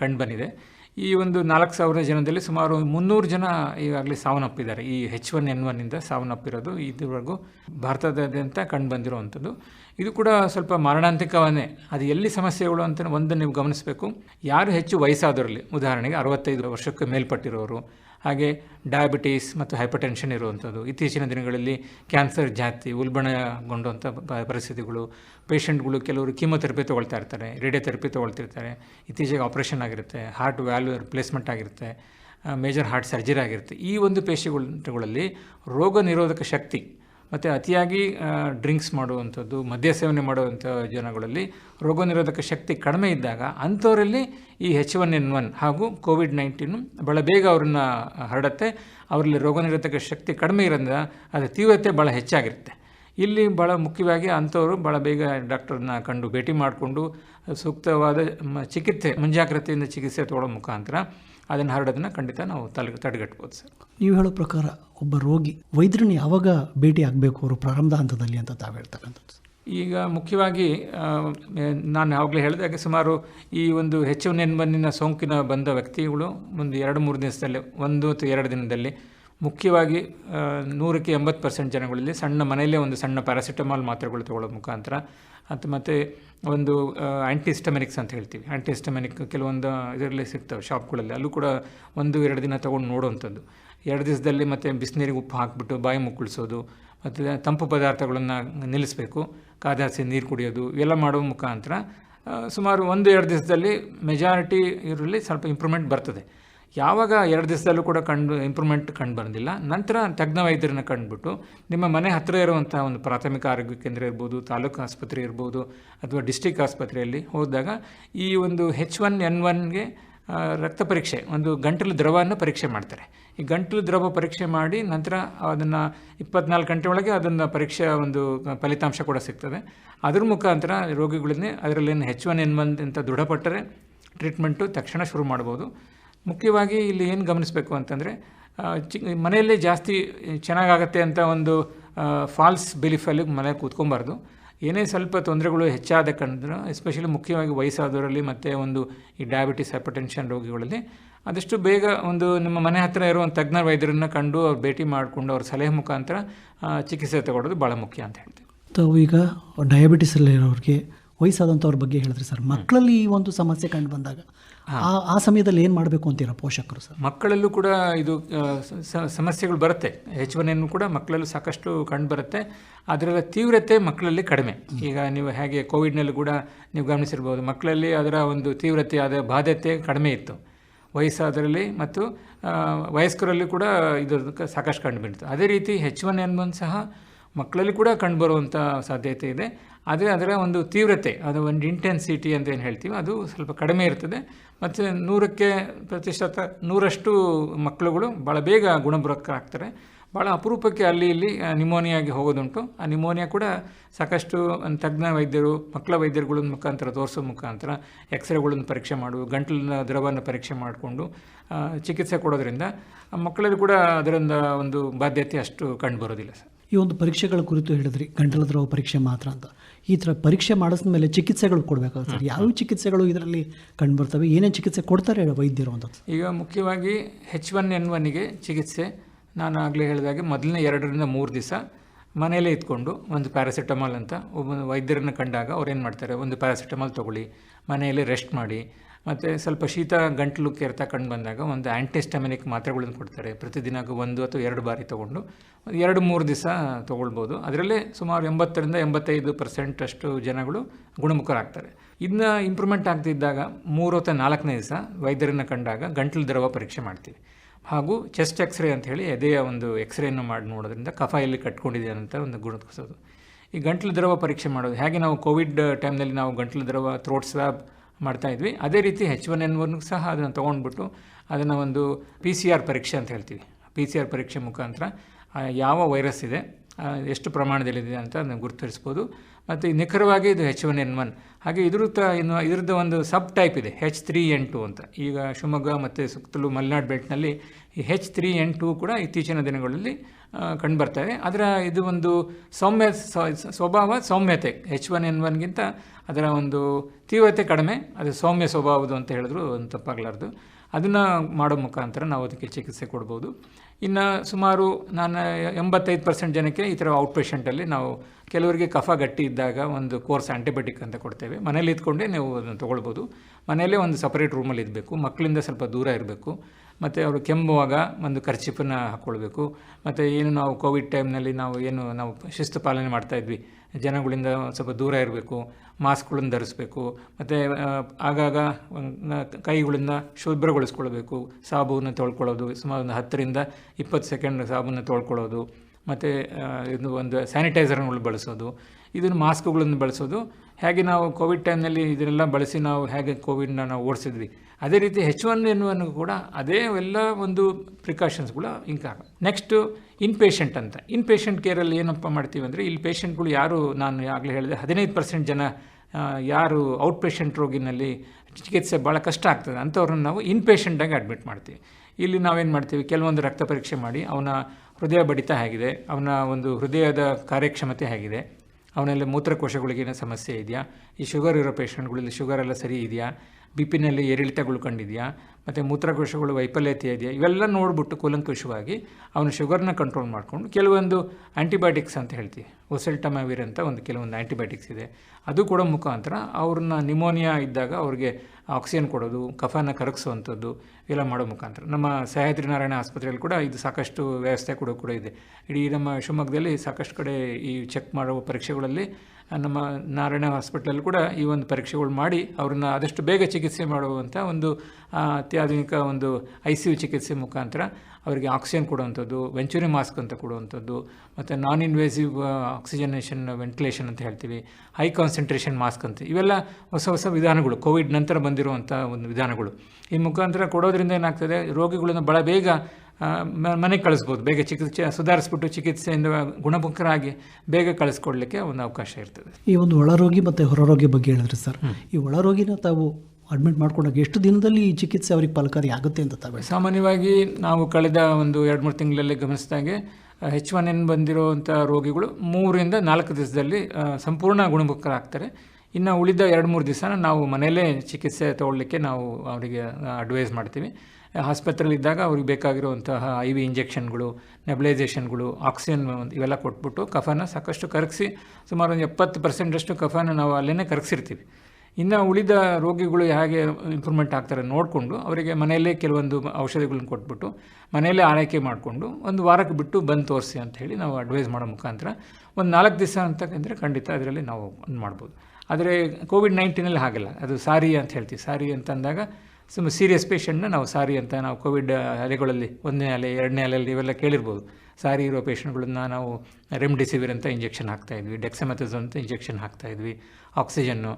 ಕಂಡುಬಂದಿದೆ ಈ ಒಂದು ನಾಲ್ಕು ಸಾವಿರ ಜನದಲ್ಲಿ ಸುಮಾರು ಮುನ್ನೂರು ಜನ ಈಗಾಗಲೇ ಸಾವನ್ನಪ್ಪಿದ್ದಾರೆ. ಈ ಹೆಚ್ ಒನ್ ಎನ್ ಒನ್ನಿಂದ ಸಾವನ್ನಪ್ಪಿರೋದು ಇದುವರೆಗೂ ಭಾರತದಾದ್ಯಂತ ಕಂಡು ಬಂದಿರುವಂಥದ್ದು. ಇದು ಕೂಡ ಸ್ವಲ್ಪ ಮಾರಣಾಂತಿಕವನ್ನೇ. ಅದು ಎಲ್ಲಿ ಸಮಸ್ಯೆಗಳು ಅಂತ ಒಂದು ನೀವು ಗಮನಿಸಬೇಕು. ಯಾರು ಹೆಚ್ಚು ವಯಸ್ಸಾದರಲ್ಲಿ? ಉದಾಹರಣೆಗೆ ಅರವತ್ತೈದು ವರ್ಷಕ್ಕೆ ಮೇಲ್ಪಟ್ಟಿರೋರು. ಹಾಗೆ ಡಯಾಬಿಟೀಸ್ ಮತ್ತು ಹೈಪರ್ಟೆನ್ಷನ್ ಇರುವಂಥದ್ದು. ಇತ್ತೀಚಿನ ದಿನಗಳಲ್ಲಿ ಕ್ಯಾನ್ಸರ್ ಜಾತಿ ಉಲ್ಬಣಗೊಂಡಂಥ ಪರಿಸ್ಥಿತಿಗಳು. ಪೇಷಂಟ್ಗಳು ಕೆಲವರು ಕೀಮೊಥೆರಪಿ ತೊಗೊಳ್ತಾ ಇರ್ತಾರೆ ರೇಡಿಯೋಥೆರಪಿ ತೊಗೊಳ್ತಿರ್ತಾರೆ. ಇತ್ತೀಚೆಗೆ ಆಪ್ರೇಷನ್ ಆಗಿರುತ್ತೆ ಹಾರ್ಟ್ ವ್ಯಾಲ್ಯೂ ರಿಪ್ಲೇಸ್ಮೆಂಟ್ ಆಗಿರುತ್ತೆ ಮೇಜರ್ ಹಾರ್ಟ್ ಸರ್ಜರಿ ಆಗಿರುತ್ತೆ. ಈ ಒಂದು ಪೇಷಗಳಲ್ಲಿ ರೋಗ ನಿರೋಧಕ ಶಕ್ತಿ ಮತ್ತು ಅತಿಯಾಗಿ ಡ್ರಿಂಕ್ಸ್ ಮಾಡುವಂಥದ್ದು, ಮದ್ಯ ಸೇವನೆ ಮಾಡುವಂಥ ಜನಗಳಲ್ಲಿ ರೋಗನಿರೋಧಕ ಶಕ್ತಿ ಕಡಿಮೆ ಇದ್ದಾಗ ಅಂಥವರಲ್ಲಿ ಈ ಹೆಚ್ ಒನ್ ಎನ್ ಒನ್ ಹಾಗೂ ಕೋವಿಡ್ ನೈನ್ಟೀನು ಭಾಳ ಬೇಗ ಅವ್ರನ್ನ ಹರಡುತ್ತೆ. ಅವರಲ್ಲಿ ರೋಗನಿರೋಧಕ ಶಕ್ತಿ ಕಡಿಮೆ ಇರೋದ್ರಿಂದ ಅದರ ತೀವ್ರತೆ ಭಾಳ ಹೆಚ್ಚಾಗಿರುತ್ತೆ. ಇಲ್ಲಿ ಭಾಳ ಮುಖ್ಯವಾಗಿ ಅಂಥವರು ಭಾಳ ಬೇಗ ಡಾಕ್ಟರ್ನ ಕಂಡು ಭೇಟಿ ಮಾಡಿಕೊಂಡು ಸೂಕ್ತವಾದ ಚಿಕಿತ್ಸೆ, ಮುಂಜಾಗ್ರತೆಯಿಂದ ಚಿಕಿತ್ಸೆ ತೊಗೊಳ್ಳೋ ಮುಖಾಂತರ ಅದನ್ನು ಹರಡೋದನ್ನು ಖಂಡಿತ ನಾವು ತಲೆ ತಡೆಗಟ್ಬೋದು ಸರ್. ನೀವು ಹೇಳೋ ಪ್ರಕಾರ ಒಬ್ಬ ರೋಗಿ, ವೈದ್ಯರನ್ನು ಯಾವಾಗ ಭೇಟಿ ಆಗಬೇಕು? ಅವರು ಪ್ರಾರಂಭ ಹಂತದಲ್ಲಿ ಅಂತ ತಾವು ಹೇಳ್ತಕ್ಕಂಥದ್ದು. ಈಗ ಮುಖ್ಯವಾಗಿ ನಾನು ಹಾಗೆ ಹೇಳಿದಾಗೆ ಸುಮಾರು ಈ ಒಂದು ಹೆಚ್ಚು ನೆನ್ಬನ್ನಿನ ಸೋಂಕಿನ ಬಂದ ವ್ಯಕ್ತಿಗಳು ಒಂದು ಎರಡು ಮೂರು ದಿನದಲ್ಲಿ ಒಂದು ಅಥವಾ ಎರಡು ದಿನದಲ್ಲಿ ಮುಖ್ಯವಾಗಿ ನೂರಕ್ಕೆ ಎಂಬತ್ತು ಪರ್ಸೆಂಟ್ ಜನಗಳಲ್ಲಿ ಸಣ್ಣ ಮನೆಯಲ್ಲೇ ಒಂದು ಸಣ್ಣ ಪ್ಯಾರಾಸಿಟಮಾಲ್ ಮಾತ್ರೆಗಳು ತಗೊಳ್ಳೋ ಮುಖಾಂತರ ಮತ್ತು ಮತ್ತು ಒಂದು ಆ್ಯಂಟಿಸ್ಟಮೆನಿಕ್ಸ್ ಅಂತ ಹೇಳ್ತೀವಿ. ಆ್ಯಂಟಿಸ್ಟಮೆನಿಕ್ ಕೆಲವೊಂದು ಇದರಲ್ಲಿ ಸಿಗ್ತವೆ ಶಾಪ್ಗಳಲ್ಲಿ. ಅಲ್ಲೂ ಕೂಡ ಒಂದು, ಎರಡು ದಿನ ತೊಗೊಂಡು ನೋಡುವಂಥದ್ದು ಎರಡು ದಿವಸದಲ್ಲಿ ಮತ್ತು ಬಿಸಿನೀರಿಗೆ ಉಪ್ಪು ಹಾಕಿಬಿಟ್ಟು ಬಾಯಿ ಮುಕ್ಕಳಿಸೋದು, ಮತ್ತು ತಂಪು ಪದಾರ್ಥಗಳನ್ನು ನಿಲ್ಲಿಸಬೇಕು. ಕಾದಾಸಿ ನೀರು ಕುಡಿಯೋದು, ಇವೆಲ್ಲ ಮಾಡುವ ಮುಖಾಂತರ ಸುಮಾರು ಒಂದು, ಎರಡು ದಿವಸದಲ್ಲಿ ಮೆಜಾರಿಟಿ ಇದರಲ್ಲಿ ಸ್ವಲ್ಪ ಇಂಪ್ರೂವ್ಮೆಂಟ್ ಬರ್ತದೆ. ಯಾವಾಗ ಎರಡು ದಿವಸದಲ್ಲೂ ಕೂಡ ಕಂಡು ಇಂಪ್ರೂವ್ಮೆಂಟ್ ಕಂಡು ಬಂದಿಲ್ಲ. ನಂತರ ತಜ್ಞ ವೈದ್ಯರನ್ನ ಕಂಡುಬಿಟ್ಟು ನಿಮ್ಮ ಮನೆ ಹತ್ತಿರ ಇರುವಂಥ ಒಂದು ಪ್ರಾಥಮಿಕ ಆರೋಗ್ಯ ಕೇಂದ್ರ ಇರ್ಬೋದು, ತಾಲೂಕು ಆಸ್ಪತ್ರೆ ಇರ್ಬೋದು ಅಥವಾ ಡಿಸ್ಟಿಕ್ ಆಸ್ಪತ್ರೆಯಲ್ಲಿ ಹೋದಾಗ ಈ ಒಂದು ಹೆಚ್ ಒನ್ ಎನ್ ಒನ್ಗೆ ರಕ್ತ ಪರೀಕ್ಷೆ, ಒಂದು ಗಂಟಲು ದ್ರವವನ್ನು ಪರೀಕ್ಷೆ ಮಾಡ್ತಾರೆ. ಈ ಗಂಟಲು ದ್ರವ ಪರೀಕ್ಷೆ ಮಾಡಿ ನಂತರ ಅದನ್ನು ಇಪ್ಪತ್ನಾಲ್ಕು ಗಂಟೆ ಒಳಗೆ ಅದನ್ನು ಪರೀಕ್ಷೆ ಒಂದು ಫಲಿತಾಂಶ ಕೂಡ ಸಿಗ್ತದೆ. ಅದ್ರ ಮುಖಾಂತರ ರೋಗಿಗಳನ್ನೇ ಅದರಲ್ಲೇನು ಹೆಚ್ ಒನ್ ಎನ್ ಒನ್ ಅಂತ ದೃಢಪಟ್ಟರೆ ಟ್ರೀಟ್ಮೆಂಟು ತಕ್ಷಣ ಶುರು ಮಾಡ್ಬೋದು. ಮುಖ್ಯವಾಗಿ ಇಲ್ಲಿ ಏನು ಗಮನಿಸಬೇಕು ಅಂತಂದರೆ ಚಿ, ಮನೆಯಲ್ಲೇ ಜಾಸ್ತಿ ಚೆನ್ನಾಗಾಗತ್ತೆ ಅಂತ ಒಂದು ಫಾಲ್ಸ್ ಬಿಲೀಫಲ್ಲಿ ಮನೆ ಕೂತ್ಕೊಬಾರ್ದು. ಏನೇ ಸ್ವಲ್ಪ ತೊಂದರೆಗಳು ಹೆಚ್ಚಾದ ಕಂಡ್ರೆ ಎಸ್ಪೆಷಲಿ ಮುಖ್ಯವಾಗಿ ವಯಸ್ಸಾದವರಲ್ಲಿ ಮತ್ತು ಒಂದು ಈ ಡಯಾಬಿಟಿಸ್ ಹೈಪರ್ಟೆನ್ಷನ್ ರೋಗಿಗಳಲ್ಲಿ, ಆದಷ್ಟು ಬೇಗ ಒಂದು ನಿಮ್ಮ ಮನೆ ಹತ್ತಿರ ಇರುವಂಥ ತಜ್ಞ ವೈದ್ಯರನ್ನ ಕಂಡು ಅವ್ರು ಭೇಟಿ ಮಾಡಿಕೊಂಡು ಅವ್ರ ಸಲಹೆ ಮುಖಾಂತರ ಚಿಕಿತ್ಸೆ ತಗೊಳ್ಳೋದು ಭಾಳ ಮುಖ್ಯ ಅಂತ ಹೇಳ್ತೀವಿ ತಾವು ಈಗ ಡಯಾಬಿಟಿಸಲ್ಲಿರೋರಿಗೆ ವಯಸ್ಸಾದಂಥವ್ರ ಬಗ್ಗೆ ಹೇಳಿದ್ರೆ ಸರ್. ಮಕ್ಕಳಲ್ಲಿ ಈ ಒಂದು ಸಮಸ್ಯೆ ಕಂಡು ಬಂದಾಗ ಆ ಆ ಸಮಯದಲ್ಲಿ ಏನು ಮಾಡಬೇಕು ಅಂತೀರಾ ಪೋಷಕರು ಸರ್? ಮಕ್ಕಳಲ್ಲೂ ಕೂಡ ಇದು ಸಮಸ್ಯೆಗಳು ಬರುತ್ತೆ. ಹೆಚ್ ಒನ್ ಎನ್ನು ಕೂಡ ಮಕ್ಕಳಲ್ಲೂ ಸಾಕಷ್ಟು ಕಂಡು ಬರುತ್ತೆ. ಅದರ ತೀವ್ರತೆ ಮಕ್ಕಳಲ್ಲಿ ಕಡಿಮೆ. ಈಗ ನೀವು ಹೇಗೆ ಕೋವಿಡ್ನಲ್ಲಿ ಕೂಡ ನೀವು ಗಮನಿಸಿರ್ಬೋದು ಮಕ್ಕಳಲ್ಲಿ ಅದರ ಒಂದು ತೀವ್ರತೆ ಅದರ ಬಾಧ್ಯತೆ ಕಡಿಮೆ ಇತ್ತು. ವಯಸ್ಸಾದರಲ್ಲಿ ಮತ್ತು ವಯಸ್ಕರಲ್ಲಿ ಕೂಡ ಇದು ಸಾಕಷ್ಟು ಕಂಡುಬಿಡ್ತು ಅದೇ ರೀತಿ ಹೆಚ್ ಒನ್ ಎನ್ ಒನ್ ಸಹ ಮಕ್ಕಳಲ್ಲಿ ಕೂಡ ಕಂಡುಬರುವಂಥ ಸಾಧ್ಯತೆ ಇದೆ. ಆದರೆ ಅದರ ಒಂದು ತೀವ್ರತೆ, ಅದು ಒಂದು ಇಂಟೆನ್ಸಿಟಿ ಅಂತ ಏನು ಹೇಳ್ತೀವಿ ಅದು ಸ್ವಲ್ಪ ಕಡಿಮೆ ಇರ್ತದೆ. ಮತ್ತು ನೂರಕ್ಕೆ ಪ್ರತಿಶತ, ನೂರಷ್ಟು ಮಕ್ಕಳುಗಳು ಭಾಳ ಬೇಗ ಗುಣಮುಖರಾಗ್ತಾರೆ. ಭಾಳ ಅಪರೂಪಕ್ಕೆ ಅಲ್ಲಿ ಇಲ್ಲಿ ನಿಮೋನಿಯಾಗಿ ಹೋಗೋದುಂಟು. ಆ, ನಿಮೋನಿಯಾ ಕೂಡ ಸಾಕಷ್ಟು ತಜ್ಞ ವೈದ್ಯರು, ಮಕ್ಕಳ ವೈದ್ಯರುಗಳ ಮುಖಾಂತರ ತೋರಿಸೋ ಮುಖಾಂತರ ಎಕ್ಸ್ರೇಗಳನ್ನು ಪರೀಕ್ಷೆ ಮಾಡು, ಗಂಟಲಿನ ದ್ರವವನ್ನು ಪರೀಕ್ಷೆ ಮಾಡಿಕೊಂಡು ಚಿಕಿತ್ಸೆ ಕೊಡೋದ್ರಿಂದ ಮಕ್ಕಳಲ್ಲಿ ಕೂಡ ಅದರಿಂದ ಒಂದು ಬಾಧ್ಯತೆ ಅಷ್ಟು ಕಂಡುಬರೋದಿಲ್ಲ ಸರ್. ಈ ಒಂದು ಪರೀಕ್ಷೆಗಳ ಕುರಿತು ಹೇಳಿದ್ರಿ ಗಂಟಲ ದ್ರವ ಪರೀಕ್ಷೆ ಮಾತ್ರ ಅಂತ. ಈ ಥರ ಪರೀಕ್ಷೆ ಮಾಡಿಸಿದ ಮೇಲೆ ಚಿಕಿತ್ಸೆಗಳು ಕೊಡಬೇಕಾಗುತ್ತೆ ಸರ್. ಯಾವ ಚಿಕಿತ್ಸೆಗಳು ಇದರಲ್ಲಿ ಕಂಡು ಬರ್ತವೆ ಏನೇನು ಚಿಕಿತ್ಸೆ ಕೊಡ್ತಾರೆ ವೈದ್ಯರು ಅಂತ. ಈಗ ಮುಖ್ಯವಾಗಿ ಹೆಚ್ ಒನ್ ಎನ್ ಒನ್ಗೆ ಚಿಕಿತ್ಸೆ. ನಾನು ಆಗಲೇ ಹೇಳಿದಾಗೆ ಮೊದಲನೇ ಎರಡರಿಂದ ಮೂರು ದಿವಸ ಮನೆಯಲ್ಲೇ ಇದ್ಕೊಂಡು ಒಂದು ಪ್ಯಾರಾಸಿಟಮಾಲ್ ಅಂತ ಒಬ್ಬ ವೈದ್ಯರನ್ನು ಕಂಡಾಗ ಅವ್ರು ಏನು ಮಾಡ್ತಾರೆ, ಒಂದು ಪ್ಯಾರಾಸಿಟಮಾಲ್ ತೊಗೊಳ್ಳಿ, ಮನೆಯಲ್ಲೇ ರೆಸ್ಟ್ ಮಾಡಿ ಮತ್ತು ಸ್ವಲ್ಪ ಶೀತ ಗಂಟಲು ಕೆರೆತ ಕಂಡು ಬಂದಾಗ ಒಂದು ಆ್ಯಂಟಿಸ್ಟಮಿನಿಕ್ ಮಾತ್ರೆಗಳನ್ನು ಕೊಡ್ತಾರೆ. ಪ್ರತಿದಿನಕ್ಕೆ ಒಂದು ಅಥವಾ ಎರಡು ಬಾರಿ ತೊಗೊಂಡು ಎರಡು ಮೂರು ದಿವಸ ತೊಗೊಳ್ಬೋದು. ಅದರಲ್ಲೇ ಸುಮಾರು ಎಂಬತ್ತರಿಂದ ಎಂಬತ್ತೈದು ಪರ್ಸೆಂಟಷ್ಟು ಜನಗಳು ಗುಣಮುಖರಾಗ್ತಾರೆ. ಇನ್ನು ಇಂಪ್ರೂವ್ಮೆಂಟ್ ಆಗ್ತಿದ್ದಾಗ ಮೂರು ಅಥವಾ ನಾಲ್ಕನೇ ದಿವಸ ವೈದ್ಯರನ್ನು ಕಂಡಾಗ ಗಂಟಲು ದ್ರವ ಪರೀಕ್ಷೆ ಮಾಡ್ತೀವಿ. ಹಾಗೂ ಚೆಸ್ಟ್ ಎಕ್ಸ್ರೇ ಅಂತ ಹೇಳಿ ಎದೆಯ ಒಂದು ಎಕ್ಸ್ರೇಯನ್ನು ಮಾಡಿ ನೋಡೋದ್ರಿಂದ ಕಫ ಎಲ್ಲಿ ಕಟ್ಕೊಂಡಿದೆ ಅಂತ ಒಂದು ಗುರುತಿಸೋದು ಈ ಗಂಟಲು ದ್ರವ ಪರೀಕ್ಷೆ ಮಾಡೋದು, ಹೇಗೆ ನಾವು ಕೋವಿಡ್ ಟೈಮ್ನಲ್ಲಿ ನಾವು ಗಂಟಲು ದ್ರವ ಥ್ರೋಟ್ ಸ್ವ್ಯಾಬ್ ಮಾಡ್ತಾ ಇದ್ವಿ. ಅದೇ ರೀತಿ ಹೆಚ್ ಒನ್ ಎನ್ ಒನ್ ಸಹ ಅದನ್ನು ತೊಗೊಂಡ್ಬಿಟ್ಟು ಅದನ್ನು ಒಂದು ಪಿ ಸಿ ಆರ್ ಪರೀಕ್ಷೆ ಅಂತ ಹೇಳ್ತೀವಿ. ಪಿ ಸಿ ಆರ್ ಪರೀಕ್ಷೆ ಮುಖಾಂತರ ಯಾವ ವೈರಸ್ ಇದೆ ಎಷ್ಟು ಪ್ರಮಾಣದಲ್ಲಿದೆ ಅಂತ ಅದನ್ನು ಗುರುತಿಸ್ಬೋದು. ಮತ್ತು ನಿಖರವಾಗಿ ಇದು ಹೆಚ್ ಒನ್ ಎನ್ ಒನ್ ಹಾಗೆ ಇದ್ರ ಇನ್ನು ಇದ್ರದ್ದು ಒಂದು ಸಬ್ ಟೈಪ್ ಇದೆ ಹೆಚ್ ತ್ರೀ ಎನ್ ಟು ಅಂತ. ಈಗ ಶಿವಮೊಗ್ಗ ಮತ್ತು ಸುತ್ತಲೂ ಮಲೆನಾಡು ಬೆಲ್ಟ್ನಲ್ಲಿ ಈ ಹೆಚ್ ತ್ರೀ ಎನ್ ಟು ಕೂಡ ಇತ್ತೀಚಿನ ದಿನಗಳಲ್ಲಿ ಕಂಡುಬರ್ತಾ ಇದೆ ಅದರ ಇದು ಒಂದು ಸೌಮ್ಯ ಸ್ವಭಾವ ಸೌಮ್ಯತೆ ಹೆಚ್ ಒನ್ ಎನ್ ಒನ್ಗಿಂತ ಅದರ ಒಂದು ತೀವ್ರತೆ ಕಡಿಮೆ, ಅದು ಸೌಮ್ಯ ಸ್ವಭಾವದು ಅಂತ ಹೇಳಿದ್ರು ಒಂದು ತಪ್ಪಾಗಲಾರ್ದು ಅದನ್ನು ಮಾಡೋ ಮುಖಾಂತರ ನಾವು ಅದಕ್ಕೆ ಚಿಕಿತ್ಸೆ ಕೊಡ್ಬೋದು. ಇನ್ನು ಸುಮಾರು ನಾನು ಎಂಬತ್ತೈದು ಪರ್ಸೆಂಟ್ ಜನಕ್ಕೆ ಈ ಥರ ಔಟ್ ಪೇಷಂಟಲ್ಲಿ ನಾವು ಕೆಲವರಿಗೆ ಕಫ ಗಟ್ಟಿ ಇದ್ದಾಗ ಒಂದು ಕೋರ್ಸ್ ಆ್ಯಂಟಿಬಯೋಟಿಕ್ ಅಂತ ಕೊಡ್ತೇವೆ. ಮನೇಲಿ ಇದ್ಕೊಂಡೇ ನೀವು ಅದನ್ನು ತೊಗೊಳ್ಬೋದು. ಮನೆಯಲ್ಲೇ ಒಂದು ಸಪ್ರೇಟ್ ರೂಮಲ್ಲಿ ಇರಬೇಕು. ಮಕ್ಕಳಿಂದ ಸ್ವಲ್ಪ ದೂರ ಇರಬೇಕು. ಮತ್ತು ಅವರು ಕೆಮ್ಮುವಾಗ ಒಂದು ಖರ್ಚಿಪನ್ನು ಹಾಕ್ಕೊಳ್ಬೇಕು ಮತ್ತು ಏನು ನಾವು ಕೋವಿಡ್ ಟೈಮ್ನಲ್ಲಿ ನಾವು ಏನು ನಾವು ಶಿಸ್ತು ಪಾಲನೆ ಮಾಡ್ತಾಯಿದ್ವಿ ಜನಗಳಿಂದ ಸ್ವಲ್ಪ ದೂರ ಇರಬೇಕು. ಮಾಸ್ಕ್ಗಳನ್ನು ಧರಿಸ್ಬೇಕು, ಮತ್ತು ಆಗಾಗ ಕೈಗಳನ್ನ ಶುಭ್ರಗೊಳಿಸ್ಕೊಳ್ಬೇಕು. ಸಾಬೂನ ತೊಳ್ಕೊಳ್ಳೋದು, ಸುಮಾರು ಒಂದು ಹತ್ತರಿಂದ ಇಪ್ಪತ್ತು ಸೆಕೆಂಡ್ ಸಾಬೂನನ್ನು ತೊಳ್ಕೊಳ್ಳೋದು, ಮತ್ತು ಇದು ಒಂದು ಸ್ಯಾನಿಟೈಸರ್ಗಳು ಬಳಸೋದು. ಇದನ್ನು ಮಾಸ್ಕ್ಗಳನ್ನು ಬಳಸೋದು. ಹೇಗೆ ನಾವು ಕೋವಿಡ್ ಟೈಮ್ನಲ್ಲಿ ಇದನ್ನೆಲ್ಲ ಬಳಸಿ ನಾವು ಹೇಗೆ ಕೋವಿಡ್ನ ನಾವು ಓಡಿಸಿದ್ವಿ. ಅದೇ ರೀತಿ ಹೆಚ್ ಒನ್ ಎನ್ನುವನ್ನು ಕೂಡ ಅದೇ ಎಲ್ಲ ಒಂದು ಪ್ರಿಕಾಷನ್ಸ್ಗಳು ಹಿಂಗೆ ನೆಕ್ಸ್ಟು ಇನ್ ಪೇಷಂಟ್ ಅಂತ. ಇನ್ ಪೇಷಂಟ್ ಕೇರಲ್ಲಿ ಏನಪ್ಪ ಮಾಡ್ತೀವಿ ಅಂದರೆ, ಇಲ್ಲಿ ಪೇಷಂಟ್ಗಳು ಯಾರು ನಾನು ಆಗಲೇ ಹೇಳಿದೆ, ಹದಿನೈದು ಪರ್ಸೆಂಟ್ ಜನ ಯಾರು ಔಟ್ ಪೇಷಂಟ್ ರೋಗಿನಲ್ಲಿ ಚಿಕಿತ್ಸೆ ಭಾಳ ಕಷ್ಟ ಆಗ್ತದೆ. ಅಂಥವ್ರನ್ನ ನಾವು ಇನ್ ಪೇಷೆಂಟಾಗಿ ಅಡ್ಮಿಟ್ ಮಾಡ್ತೀವಿ. ಇಲ್ಲಿ ನಾವೇನು ಮಾಡ್ತೀವಿ, ಕೆಲವೊಂದು ರಕ್ತ ಪರೀಕ್ಷೆ ಮಾಡಿ ಅವನ ಹೃದಯ ಬಡಿತ ಹೇಗಿದೆ, ಅವನ ಒಂದು ಹೃದಯದ ಕಾರ್ಯಕ್ಷಮತೆ ಹೇಗಿದೆ. ಅವನಲ್ಲಿ ಮೂತ್ರಕೋಶಗಳಿಗೇನೋ ಸಮಸ್ಯೆ ಇದೆಯಾ? ಈ ಶುಗರ್ ಇರೋ ಪೇಷಂಟ್ಗಳಲ್ಲಿ ಶುಗರ್ ಎಲ್ಲ ಸರಿ ಇದೆಯಾ? ಬಿ ಪಿನಲ್ಲಿ ಏರಿಳಿತಗಳು ಕಂಡಿದೆಯಾ ಮತ್ತು ಮೂತ್ರಕೋಶಗಳು ವೈಫಲ್ಯತೆ ಇದೆಯಾ? ಇವೆಲ್ಲ ನೋಡಿಬಿಟ್ಟು ಕೂಲಂಕುಷವಾಗಿ ಅವನು ಶುಗರ್ನ ಕಂಟ್ರೋಲ್ ಮಾಡಿಕೊಂಡು ಕೆಲವೊಂದು ಆ್ಯಂಟಿಬಯೋಟಿಕ್ಸ್ ಅಂತ ಹೇಳ್ತೀವಿ. ಒಸೆಲ್ಟಮಾವಿರ್ ಅಂತ ಒಂದು ಕೆಲವೊಂದು ಆ್ಯಂಟಿಬಯೋಟಿಕ್ಸ್ ಇದೆ. ಅದು ಕೂಡ ಮುಖಾಂತರ ಅವ್ರನ್ನ ನಿಮೋನಿಯಾ ಇದ್ದಾಗ ಅವ್ರಿಗೆ ಆಕ್ಸಿಜನ್ ಕೊಡೋದು, ಕಫನ ಕರಗಿಸುವಂಥದ್ದು ಎಲ್ಲ ಮಾಡೋ ಮುಖಾಂತರ. ನಮ್ಮ ಸಹ್ಯಾದ್ರಿ ನಾರಾಯಣ ಆಸ್ಪತ್ರೆಯಲ್ಲಿ ಕೂಡ ಇದು ಸಾಕಷ್ಟು ವ್ಯವಸ್ಥೆ ಕೂಡ ಕೂಡ ಇದೆ. ಇಡೀ ನಮ್ಮ ಶಿವಮೊಗ್ಗದಲ್ಲಿ ಸಾಕಷ್ಟು ಕಡೆ ಈ ಚೆಕ್ ಮಾಡುವ ಪರೀಕ್ಷೆಗಳಲ್ಲಿ ನಮ್ಮ ನಾರಾಯಣ ಹಾಸ್ಪಿಟ್ಲಲ್ಲಿ ಕೂಡ ಈ ಒಂದು ಪರೀಕ್ಷೆಗಳು ಮಾಡಿ ಅವ್ರನ್ನ ಆದಷ್ಟು ಬೇಗ ಚಿಕಿತ್ಸೆ ಮಾಡುವಂಥ ಒಂದು ಅತ್ಯಾಧುನಿಕ ಒಂದು ಐ ಸಿ ಯು ಚಿಕಿತ್ಸೆ ಮುಖಾಂತರ ಅವರಿಗೆ ಆಕ್ಸಿಜನ್ ಕೊಡುವಂಥದ್ದು, ವೆಂಚುರಿ ಮಾಸ್ಕ್ ಅಂತ ಕೊಡುವಂಥದ್ದು, ಮತ್ತು ನಾನ್ ಇನ್ವೇಸಿವ್ ಆಕ್ಸಿಜನೇಷನ್ ವೆಂಟಿಲೇಷನ್ ಅಂತ ಹೇಳ್ತೀವಿ, ಹೈ ಕಾನ್ಸಂಟ್ರೇಷನ್ ಮಾಸ್ಕ್ ಅಂತ, ಇವೆಲ್ಲ ಹೊಸ ಹೊಸ ವಿಧಾನಗಳು, ಕೋವಿಡ್ ನಂತರ ಬಂದಿರುವಂಥ ಒಂದು ವಿಧಾನಗಳು. ಈ ಮುಖಾಂತರ ಕೊಡೋದ್ರಿಂದ ಏನಾಗ್ತದೆ, ರೋಗಿಗಳನ್ನು ಭಾಳ ಬೇಗ ಮನೆಗೆ ಕಳಿಸ್ಬೋದು. ಬೇಗ ಚಿಕಿತ್ಸೆ ಸುಧಾರಿಸ್ಬಿಟ್ಟು ಚಿಕಿತ್ಸೆಯಿಂದ ಗುಣಮುಖರಾಗಿ ಬೇಗ ಕಳಿಸ್ಕೊಡ್ಲಿಕ್ಕೆ ಒಂದು ಅವಕಾಶ ಇರ್ತದೆ. ಈ ಒಂದು ಒಳರೋಗಿ ಮತ್ತು ಹೊರರೋಗಿ ಬಗ್ಗೆ ಹೇಳಿದ್ರೆ ಸರ್. ಈ ಒಳರೋಗಿನ ತಾವು ಅಡ್ಮಿಟ್ ಮಾಡ್ಕೊಂಡಾಗ ಎಷ್ಟು ದಿನದಲ್ಲಿ ಈ ಚಿಕಿತ್ಸೆ ಅವ್ರಿಗೆ ಫಲಕಾರಿ ಆಗುತ್ತೆ ಅಂತ ತಾವು ಸಾಮಾನ್ಯವಾಗಿ ನಾವು ಕಳೆದ ಒಂದು ಎರಡು ಮೂರು ತಿಂಗಳಲ್ಲಿ ಗಮನಿಸಿದಾಗೆ ಹೆಚ್ ಒನ್ ಎನ್ ಬಂದಿರುವಂಥ ರೋಗಿಗಳು ಮೂರರಿಂದ ನಾಲ್ಕು ದಿವಸದಲ್ಲಿ ಸಂಪೂರ್ಣ ಗುಣಮುಖರಾಗ್ತಾರೆ. ಇನ್ನು ಉಳಿದ ಎರಡು ಮೂರು ದಿವಸನ ನಾವು ಮನೆಯಲ್ಲೇ ಚಿಕಿತ್ಸೆ ತಗೊಳ್ಳಿಕ್ಕೆ ನಾವು ಅವರಿಗೆ ಅಡ್ವೈಸ್ ಮಾಡ್ತೀವಿ. ಆಸ್ಪತ್ರೆಯಲ್ಲಿದ್ದಾಗ ಅವ್ರಿಗೆ ಬೇಕಾಗಿರುವಂತಹ ಐ ವಿ ಇಂಜೆಕ್ಷನ್ಗಳು ನೆಬ್ಲೈಸೇಷನ್ಗಳು ಆಕ್ಸಿಜನ್ ಇವೆಲ್ಲ ಕೊಟ್ಬಿಟ್ಟು ಕಫನ ಸಾಕಷ್ಟು ಕರಗಿಸಿ ಸುಮಾರು ಒಂದು ಎಪ್ಪತ್ತು ಪರ್ಸೆಂಟಷ್ಟು ಕಫನ ನಾವು ಅಲ್ಲೇ ಕರಗಿಸಿರ್ತೀವಿ. ಇನ್ನು ಉಳಿದ ರೋಗಿಗಳು ಹೇಗೆ ಇಂಪ್ರೂವ್ಮೆಂಟ್ ಆಗ್ತಾರೆ ನೋಡಿಕೊಂಡು ಅವರಿಗೆ ಮನೆಯಲ್ಲೇ ಕೆಲವೊಂದು ಔಷಧಿಗಳನ್ನ ಕೊಟ್ಬಿಟ್ಟು ಮನೆಯಲ್ಲೇ ಆರೈಕೆ ಮಾಡಿಕೊಂಡು ಒಂದು ವಾರಕ್ಕೆ ಬಿಟ್ಟು ಬಂದು ತೋರಿಸಿ ಅಂತ ಹೇಳಿ ನಾವು ಅಡ್ವೈಸ್ ಮಾಡೋ ಮುಖಾಂತರ ಒಂದು ನಾಲ್ಕು ದಿವಸ ಅಂತಂದರೆ ಖಂಡಿತ ಅದರಲ್ಲಿ ನಾವು ಮಾಡ್ಬೋದು. ಆದರೆ ಕೋವಿಡ್ ನೈನ್ಟೀನಲ್ಲಿ ಹಾಗಲ್ಲ. ಅದು ಸಾರಿ ಅಂತ ಹೇಳ್ತೀವಿ. ಸಾರಿ ಅಂತ ಅಂದಾಗ ಸುಮ್ಮ ಸೀರಿಯಸ್ ಪೇಷಂಟ್ನ ನಾವು ಸಾರಿ ಅಂತ ನಾವು ಕೋವಿಡ್ ಅಲೆಗಳಲ್ಲಿ, ಒಂದನೇ ಅಲೆ, ಎರಡನೇ ಅಲೆಯಲ್ಲಿ ಇವೆಲ್ಲ ಕೇಳಿರ್ಬೋದು. ಸಾರಿ ಇರೋ ಪೇಷಂಟ್ಗಳನ್ನ ನಾವು ರೆಮ್ಡಿಸಿವಿರ್ ಅಂತ ಇಂಜೆಕ್ಷನ್ ಹಾಕ್ತಾಯಿದ್ವಿ ಡೆಕ್ಸಮೆಥಸ್ ಅಂತ ಇಂಜೆಕ್ಷನ್ ಹಾಕ್ತಾಯಿದ್ವಿ ಆಕ್ಸಿಜನ್ನು